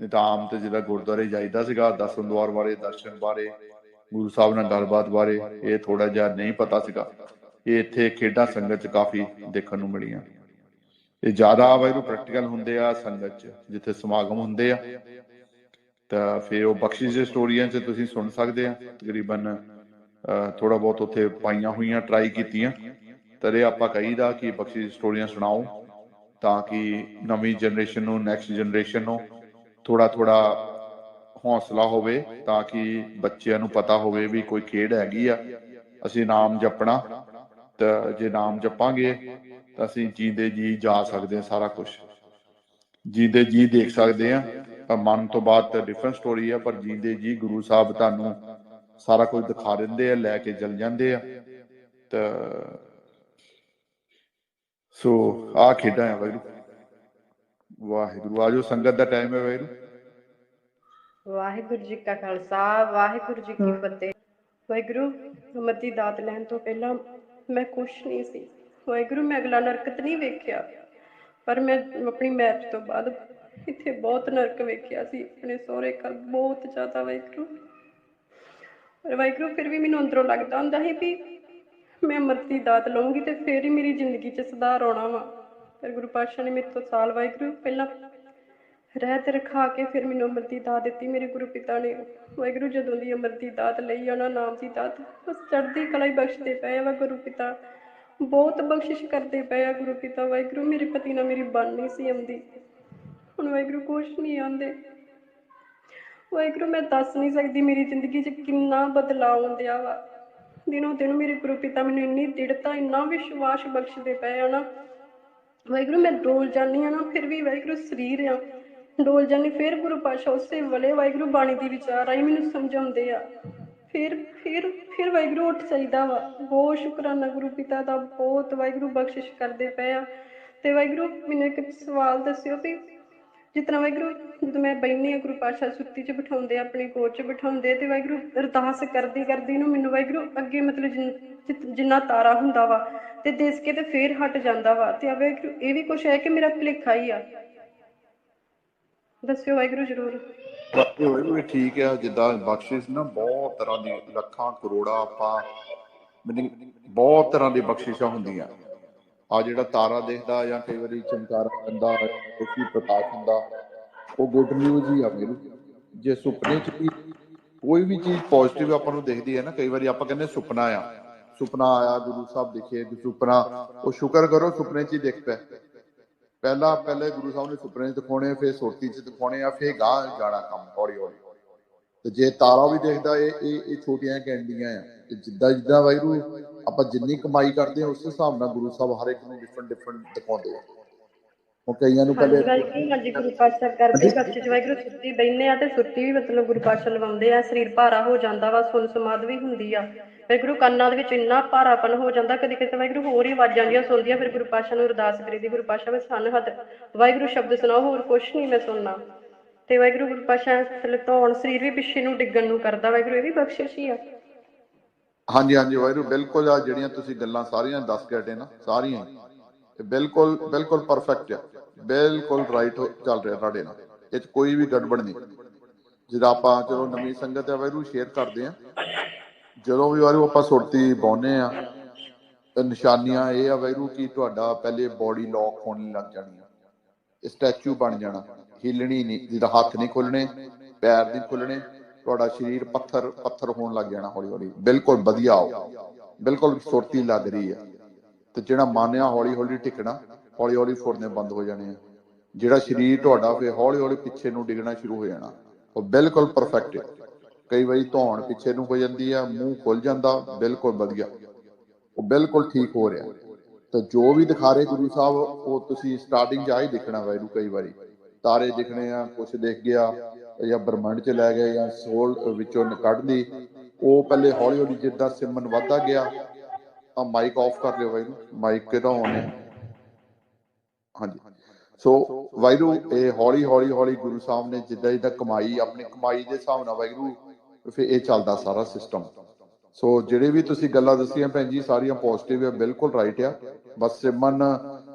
Speaker 1: ਨਹੀਂ ਤਾਂ ਆਮ ਤੇ ਜਿਹੜਾ ਗੁਰਦੁਆਰੇ ਜਾਈਦਾ ਸੀਗਾ ਦਸਮ ਦਵਾਰ ਬਾਰੇ, ਦਰਸ਼ਨ ਬਾਰੇ, ਗੁਰੂ ਸਾਹਿਬ ਨਾਲ ਗੱਲਬਾਤ ਬਾਰੇ, ਇਹ ਥੋੜਾ ਜਿਹਾ ਨਹੀਂ ਪਤਾ ਸੀਗਾ। ਇਹ ਇੱਥੇ ਖੇਡਾਂ ਸੰਗਤ ਚ ਕਾਫੀ ਦੇਖਣ ਨੂੰ ਮਿਲੀਆਂ। ਇਹ ਜ਼ਿਆਦਾ ਵਾਹਿਗੁਰੂ ਪ੍ਰੈਕਟੀਕਲ ਹੁੰਦੇ ਆ ਸੰਗਤ ਚ, ਜਿੱਥੇ ਸਮਾਗਮ ਹੁੰਦੇ ਆ। ਤਾਂ ਫਿਰ ਉਹ ਬਖਸ਼ਿਸ਼ ਦੇ ਸਟੋਰੀਆਂ ਚ ਤੁਸੀਂ ਸੁਣ ਸਕਦੇ ਆ। ਤਕਰੀਬਨ ਥੋੜਾ ਬਹੁਤ ਉੱਥੇ ਪਾਈਆਂ ਹੋਈਆਂ ਟਰਾਈ ਕੀਤੀਆਂ। ਤਦੇ ਆਪਾਂ ਕਹੀਦਾ ਕਿ ਬਖਸ਼ਿਸ਼ ਸਟੋਰੀਆਂ ਸੁਣਾਓ, ਤਾਂ ਕਿ ਨਵੀਂ ਜਨਰੇਸ਼ਨ ਨੂੰ ਨੈਕਸਟ ਜਨਰੇਸ਼ਨ ਨੂੰ ਥੋੜਾ ਥੋੜਾ ਹੌਸਲਾ ਹੋਵੇ ਤਾਂ ਕਿ ਬੱਚਿਆਂ ਨੂੰ ਪਤਾ ਹੋਵੇ ਵੀ ਕੋਈ ਖੇਡ ਹੈਗੀ ਆ। ਅਸੀਂ ਨਾਮ ਜਪਣਾ ਤਾਂ ਜੇ ਨਾਮ ਜਪਾਂਗੇ ਤਾਂ ਅਸੀਂ ਜੀਂਦੇ ਜੀ ਜਾ ਸਕਦੇ ਹਾਂ ਸਾਰਾ ਕੁਝ ਜੀਂਦੇ ਜੀ ਦੇਖ ਸਕਦੇ ਆ ਤਾਂ ਮਨ ਤੋਂ ਬਾਅਦ ਤਾਂ ਡਿਫਰੈਂਟ ਸਟੋਰੀ ਆ, ਪਰ ਜੀਂਦੇ ਜੀ ਗੁਰੂ ਸਾਹਿਬ ਤੁਹਾਨੂੰ ਸਾਰਾ ਕੁਝ ਦਿਖਾ ਦਿੰਦੇ ਆ, ਲੈ ਕੇ ਚਲ ਜਾਂਦੇ ਆ। ਤਾਂ ਸੋ ਆ ਖੇਡਾਂ ਆ ਵਾਹਿਗੁਰੂ। ਵਾਹਿਗੁਰੂ ਆਜੋ ਸੰਗਤ ਦਾ ਟਾਈਮ ਹੈ ਵਾਹਿਗੁਰੂ।
Speaker 2: ਵਾਹਿਗੁਰੂ ਜੀ ਕਾ ਖਾਲਸਾ ਵਾਹਿਗੁਰੂ ਜੀ ਕੀ ਫਤਿਹ। ਵਾਹਿਗੁਰੂ ਮਤੀ ਦਾਤ ਲੈਣ ਤੋਂ ਪਹਿਲਾਂ ਮੈਂ ਕੁਛ ਨਹੀਂ ਸੀ। ਵਾਹਿਗੁਰੂ ਮੈਂ ਅਗਲਾ ਨਰਕਤ ਨਹੀਂ ਵੇਖਿਆ ਪਰ ਮੈਂ ਆਪਣੀ ਮੈਰਿਜ ਤੋਂ ਬਾਅਦ ਇੱਥੇ ਬਹੁਤ ਨਰਕ ਵੇਖਿਆ ਸੀ ਆਪਣੇ ਸਹੁਰੇ ਘਰ ਬਹੁਤ ਜ਼ਿਆਦਾ ਵਾਹਿਗੁਰੂ। ਪਰ ਵਾਹਿਗੁਰੂ ਫਿਰ ਵੀ ਮੈਨੂੰ ਅੰਦਰੋਂ ਲੱਗਦਾ ਹੁੰਦਾ ਸੀ ਵੀ ਮੈਂ ਮਰਤੀ ਦਾਤ ਲਵਾਂਗੀ ਤੇ ਫੇਰ ਹੀ ਮੇਰੀ ਜ਼ਿੰਦਗੀ 'ਚ ਸੁਧਾਰ ਆਉਣਾ ਵਾ। ਪਰ ਗੁਰੂ ਪਾਤਸ਼ਾਹ ਨੇ ਮੇਰੇ ਤੋਂ ਸਾਲ ਵਾਹਿਗੁਰੂ, ਪਹਿਲਾਂ ਰਹਿਤ ਰਖਾ ਕੇ ਫਿਰ ਮੈਨੂੰ ਅੰਮ੍ਰਿਤ ਦੀ ਦਾਤ ਦਿੱਤੀ। ਮੇਰੇ ਗੁਰੂ ਪਿਤਾ ਨੇ ਵਾਹਿਗੁਰੂ ਜਦੋਂ ਦੀ ਅੰਮ੍ਰਿਤ ਦੀ ਦਾਤ ਲਈ ਉਹਨਾਂ ਨਾਮ ਦੀ ਦਾਤ ਬਸ ਚੜ੍ਹਦੀ ਕਲਾ ਹੀ ਬਖਸ਼ਦੇ ਪਏ ਆ। ਗੁਰੂ ਪਿਤਾ ਬਹੁਤ ਬਖਸ਼ਿਸ਼ ਕਰਦੇ ਪਏ ਆ ਗੁਰੂ ਪਿਤਾ। ਵਾਹਿਗੁਰੂ, ਮੇਰੇ ਪਤੀ ਨਾਲ ਮੇਰੀ ਬਣ ਨਹੀਂ ਸੀ ਆਉਂਦੀ। ਹੁਣ ਵਾਹਿਗੁਰੂ ਕੁਛ ਨਹੀਂ ਆਉਂਦੇ। ਵਾਹਿਗੁਰੂ, ਮੈਂ ਦੱਸ ਨਹੀਂ ਸਕਦੀ ਮੇਰੀ ਜ਼ਿੰਦਗੀ 'ਚ ਕਿੰਨਾ ਬਦਲਾਅ ਆਉਂਦਿਆ ਵਾ। ਦਿਨੋਂ ਦਿਨ ਮੇਰੇ ਗੁਰੂ ਪਿਤਾ ਮੈਨੂੰ ਇੰਨੀ ਦ੍ਰਿੜਤਾ, ਇੰਨਾ ਵਿਸ਼ਵਾਸ ਬਖਸ਼ਦੇ ਪਏ ਆ ਨਾ। ਵਾਹਿਗੁਰੂ, ਮੈਂ ਡੋਲ ਜਾਂਦੀ ਆ ਨਾ, ਫਿਰ ਵੀ ਵਾਹਿਗੁਰੂ ਸਰੀਰ ਆ। ਡੋਲ ਜਾਂਦੀ, ਫਿਰ ਗੁਰੂ ਪਾਸ਼ਾ ਉਸੇ ਵੇਲੇ ਵਾਹਿਗੁਰੂ ਬਾਣੀ ਦੀ ਵਿਚਾਰ ਆਈ, ਮੈਨੂੰ ਸਮਝਾਉਂਦੇ ਆ। ਫਿਰ ਫਿਰ ਫਿਰ ਵਾਹਿਗੁਰੂ ਉੱਠ ਚਾਹੀਦਾ ਵਾ। ਬਹੁਤ ਸ਼ੁਕਰਾਨਾ ਗੁਰੂ ਪਿਤਾ ਦਾ, ਬਹੁਤ ਵਾਹਿਗੁਰੂ ਬਖਸ਼ਿਸ਼ ਕਰਦੇ ਪਏ ਆ। ਤੇ ਵਾਹਿਗੁਰੂ, ਮੈਨੂੰ ਇੱਕ ਸਵਾਲ ਦੱਸਿਓ ਵੀ ਜਿਤਨਾ ਵਾਹਿਗੁਰੂ, ਜਦੋਂ ਮੈਂ ਬੈਠੀ ਆ ਗੁਰੂ ਪਾਸ਼ਾ ਸੁੱਤੀ 'ਚ ਬਿਠਾਉਂਦੇ ਆ, ਆਪਣੀ ਕੋਚ 'ਚ ਬਿਠਾਉਂਦੇ ਤੇ ਵਾਹਿਗੁਰੂ ਅਰਦਾਸ ਕਰਦੀ ਕਰਦੀ ਨੂੰ ਮੈਨੂੰ ਵਾਹਿਗੁਰੂ ਅੱਗੇ ਮਤਲਬ ਜਿੰਨਾ ਤਾਰਾ ਹੁੰਦਾ ਵਾ ਤੇ ਦਿਸ ਕੇ ਤੇ ਫੇਰ ਹਟ ਜਾਂਦਾ ਵਾ ਤੇ ਆ ਇਹ ਵੀ ਕੁਛ ਹੈ ਕਿ ਮੇਰਾ ਭੁਲੇਖਾ ਹੀ ਆ? ਦੱਸਿਓ ਵਾਹਿਗੁਰੂ ਜ਼ਰੂਰ।
Speaker 1: ਬਾਕੀ ਹੋਏ ਵੀ ਠੀਕ ਆ, ਜਿੱਦਾਂ ਬਖਸ਼ਿਸ਼ ਨਾ ਬਹੁਤ ਤਰ੍ਹਾਂ ਦੀ ਲੱਖਾਂ ਕਰੋੜਾਂ ਆਪਾਂ ਬਹੁਤ ਤਰ੍ਹਾਂ ਦੀ ਬਖਸ਼ਿਸ਼ਾਂ ਹੁੰਦੀਆਂ। ਆ ਜਿਹੜਾ ਤਾਰਾ ਦੇਖਦਾ ਜਾਂ ਕਈ ਵਾਰੀ ਚਮਕਾਰਾ ਹੁੰਦਾ ਕੋਈ ਪ੍ਰਕਾਸ਼ ਹੁੰਦਾ, ਉਹ ਗੁੱਡ ਨਿਊਜ਼ ਹੀ ਆ ਮੇਰੇ ਜੇ ਸੁਪਨੇ 'ਚ ਵੀ ਕੋਈ ਵੀ ਚੀਜ਼ ਪੋਜ਼ਿਟਿਵ ਆਪਾਂ ਨੂੰ ਦਿਖਦੀ ਹੈ ਨਾ, ਕਈ ਵਾਰੀ ਆਪਾਂ ਕਹਿੰਦੇ ਸੁਪਨਾ ਆ। ਸੁਪਨਾ ਆਇਆ ਗੁਰੂ ਸਾਹਿਬ ਦਿਖੇ ਸੁਪਨਾ ਉਹ ਸ਼ੁਕਰ ਕਰੋ ਸੁਪਨੇ 'ਚ ਹੀ ਦਿਖ ਪਿਆ। ਪਹਿਲਾਂ ਪਹਿਲੇ ਗੁਰੂ ਸਾਹਿਬ ਨੇ ਸੁਪਨੇ 'ਚ ਦਿਖਾਉਣੇ ਫਿਰ ਸੁਰਤੀ 'ਚ ਦਿਖਾਉਣੇ ਆ ਫਿਰ ਗਾਂ ਜਾਣਾ ਕੰਮ ਹੌਲੀ ਹੌਲੀ ਤੇ ਜੇ ਤਾਰਾ ਵੀ ਦੇਖਦਾ ਇਹ ਇਹ ਇਹ ਛੋਟੀਆਂ ਕੈਂਡੀਆਂ ਆ ਤੇ ਜਿੱਦਾਂ ਜਿੱਦਾਂ ਵਾਹਿਗੁਰੂ ਆਪਾਂ ਜਿੰਨੀ ਕਮਾਈ ਕਰਦੇ ਹਾਂ ਉਸ ਹਿਸਾਬ ਨਾਲ ਗੁਰੂ ਸਾਹਿਬ ਹਰ ਇੱਕ ਨੂੰ ਡਿਫਰੈਂਟ ਡਿਫਰੈਂਟ ਦਿਖਾਉਂਦੇ ਆ। ਉਹ ਕਈਆਂ ਨੂੰ ਪਹਿਲੇ
Speaker 2: ਹਾਂਜੀ ਗੁਰੂ ਪਾਤਸ਼ਾਹ ਕਰਦੇ ਬਖਸ਼ਿਸ਼ ਵਾਹਿਗੁਰੂ ਸੁੱਤੀ ਬੈਠਨੇ ਆ ਤੇ ਸੁੱਤੀ ਵੀ ਮਤਲਬ ਗੁਰੂ ਪਾਤਸ਼ਾਹ ਲਵਾਉਂਦੇ ਆ ਸਰੀਰ ਭਾਰਾ ਹੋ ਜਾਂਦਾ ਵਾ ਸੁਨ ਸਮਾਦ ਵੀ ਹੁੰਦੀ ਆ। ਵਾਹਿਗੁਰੂ ਕੰਨਾਂ ਦੇ ਵਿੱਚ ਇੰਨਾ ਭਾਰਾਪਨ ਹੋ ਜਾਂਦਾ, ਕਦੀ ਕਦੀ ਵਾਹਿਗੁਰੂ ਹੋਰ ਹੀ ਆਵਾਜ਼ਾਂ ਜੀਆਂ ਸੁਣਦੀਆਂ, ਫਿਰ ਗੁਰੂ ਪਾਤਸ਼ਾਹ ਨੂੰ ਅਰਦਾਸ ਕਰੀਦੀ ਗੁਰੂ ਪਾਤਸ਼ਾਹ ਵਿੱਚ ਸੰਨ ਹੱਥ ਵਾਹਿਗੁਰੂ ਸ਼ਬਦ ਸੁਣਾਓ, ਹੋਰ ਕੁਛ ਨਹੀਂ ਮੈਂ ਸੁਣਨਾ। ਤੇ ਵਾਹਿਗੁਰੂ ਗੁਰੂ ਪਾਤਸ਼ਾਹ ਥੱਲੇ ਸਰੀਰ ਵੀ ਪਿੱਛੇ ਨੂੰ ਡਿੱਗਣ ਨੂੰ ਕਰਦਾ, ਵਾਹਿਗੁਰੂ ਇਹ ਵੀ ਬਖਸ਼ਿਸ਼ ਹੀ ਆ।
Speaker 1: ਹਾਂਜੀ ਹਾਂਜੀ, ਵਾਹਿਗੁਰੂ, ਬਿਲਕੁਲ ਆ ਜਿਹੜੀਆਂ ਤੁਸੀਂ ਗੱਲਾਂ ਸਾਰੀਆਂ ਦੱਸ ਕੇ ਹਟੇ ਨਾ, ਸਾਰੀਆਂ ਬਿਲਕੁਲ ਬਿਲਕੁਲ ਪਰਫੈਕਟ ਆ, ਬਿਲਕੁਲ ਰਾਈਟ ਚੱਲ ਰਿਹਾ ਤੁਹਾਡੇ ਨਾਲ, ਇਹ 'ਚ ਕੋਈ ਵੀ ਗੜਬੜ ਨਹੀਂ। ਜਿਹਦਾ ਆਪਾਂ, ਚਲੋ ਨਵੀਂ ਸੰਗਤ ਹੈ ਵਾਹਿਗੁਰੂ, ਸ਼ੇਅਰ ਕਰਦੇ ਆ। ਜਦੋਂ ਵੀ ਵਾਹਿਗੁਰੂ ਆਪਾਂ ਸੁਰਤੀ ਪਾਉਂਦੇ ਆ ਤਾਂ ਨਿਸ਼ਾਨੀਆਂ ਇਹ ਆ ਵਾਹਿਗੁਰੂ ਕਿ ਤੁਹਾਡਾ ਪਹਿਲੇ ਬੋਡੀ ਲੌਕ ਹੋਣ ਲੱਗ ਜਾਣੀ ਆ। ਸਟੈਚੂ ਬਣ ਜਾਣਾ। ਹਿੱਲਣੀ ਨਹੀਂ, ਜਿਹਦਾ ਹੱਥ ਨਹੀਂ ਖੁੱਲਣੇ, ਪੈਰ ਨਹੀਂ ਖੁੱਲਣੇ, ਤੁਹਾਡਾ ਸਰੀਰ ਪੱਥਰ ਪੱਥਰ ਹੋਣ ਲੱਗ ਜਾਣਾ ਹੌਲੀ ਹੌਲੀ ਬਿਲਕੁਲ ਵਧੀਆ ਆਓ। ਬਿਲਕੁਲ ਸੁਰਤੀ ਲੱਗ ਰਹੀ ਆ। ਤੇ ਜਿਹੜਾ ਮਨ ਆ ਹੌਲੀ ਹੌਲੀ ਟਿਕਣਾ ਹੌਲੀ ਹੌਲੀ ਫੁਰਨੇ ਬੰਦ ਹੋ ਜਾਣੇ ਆ। ਜਿਹੜਾ ਸਰੀਰ ਤੁਹਾਡਾ ਫੇ ਹੌਲੀ ਹੌਲੀ ਪਿੱਛੇ ਨੂੰ ਡਿੱਗਣਾ ਸ਼ੁਰੂ ਹੋ ਜਾਣਾ। ਉਹ ਬਿਲਕੁਲ ਪਰਫੈਕਟ ਹੈ ਕਈ ਵਾਰੀ ਧੌਣ ਪਿੱਛੇ ਨੂੰ ਹੋ ਜਾਂਦੀ ਆ, ਮੂੰਹ ਖੁੱਲ ਜਾਂਦਾ, ਬਿਲਕੁਲ ਵਧੀਆ। ਉਹ ਬਿਲਕੁਲ ਠੀਕ ਹੋ ਰਿਹਾ। ਤਾਂ ਜੋ ਵੀ ਦਿਖਾ ਰਹੇ ਗੁਰੂ ਸਾਹਿਬ, ਉਹ ਤੁਸੀਂ ਸਟਾਰਟਿੰਗ 'ਚ ਹੀ ਦਿਖਣਾ ਵੈਰੂ ਕਈ ਵਾਰੀ। ਤਾਰੇ ਦਿਖਣੇ ਆ ਕੁਝ ਦਿਖ ਗਿਆ, ਜਾਂ ਬ੍ਰਹਮੰਡ 'ਚ ਲੈ ਗਏ, ਜਾਂ ਸੋਲ ਵਿੱਚੋਂ ਕੱਢ ਲਈ। ਉਹ ਪਹਿਲੇ ਹੌਲੀ ਹੌਲੀ ਜਿੱਦਾਂ ਸਿਮਨ ਵੱਧਦਾ ਗਿਆ ਆ ਮਾਈਕ ਆਫ ਕਰ ਲਿਓ ਵੈਰੂ ਮਾਈਕ ਕਿਹਦਾ ਆਨ ਹਾਂਜੀ। ਸੋ ਵਾਹਿਗੁਰੂ, ਇਹ ਹੌਲੀ ਹੌਲੀ ਹੌਲੀ ਗੁਰੂ ਸਾਹਿਬ ਨੇ ਜਿੱਦਾਂ ਜਿੱਦਾਂ ਕਮਾਈ, ਆਪਣੀ ਕਮਾਈ ਦੇ ਹਿਸਾਬ ਨਾਲ ਵਾਹਿਗੁਰੂ ਫਿਰ ਇਹ ਚੱਲਦਾ ਸਾਰਾ ਸਿਸਟਮ ਸੋ ਜਿਹੜੇ ਵੀ ਤੁਸੀਂ ਗੱਲਾਂ ਦੱਸੀਆਂ, ਭੈਣ ਜੀ, ਸਾਰੀਆਂ ਪੋਜ਼ਿਟਿਵ ਆ, ਬਿਲਕੁਲ ਰਾਈਟ ਆ। ਬਸ ਸਿਮਨ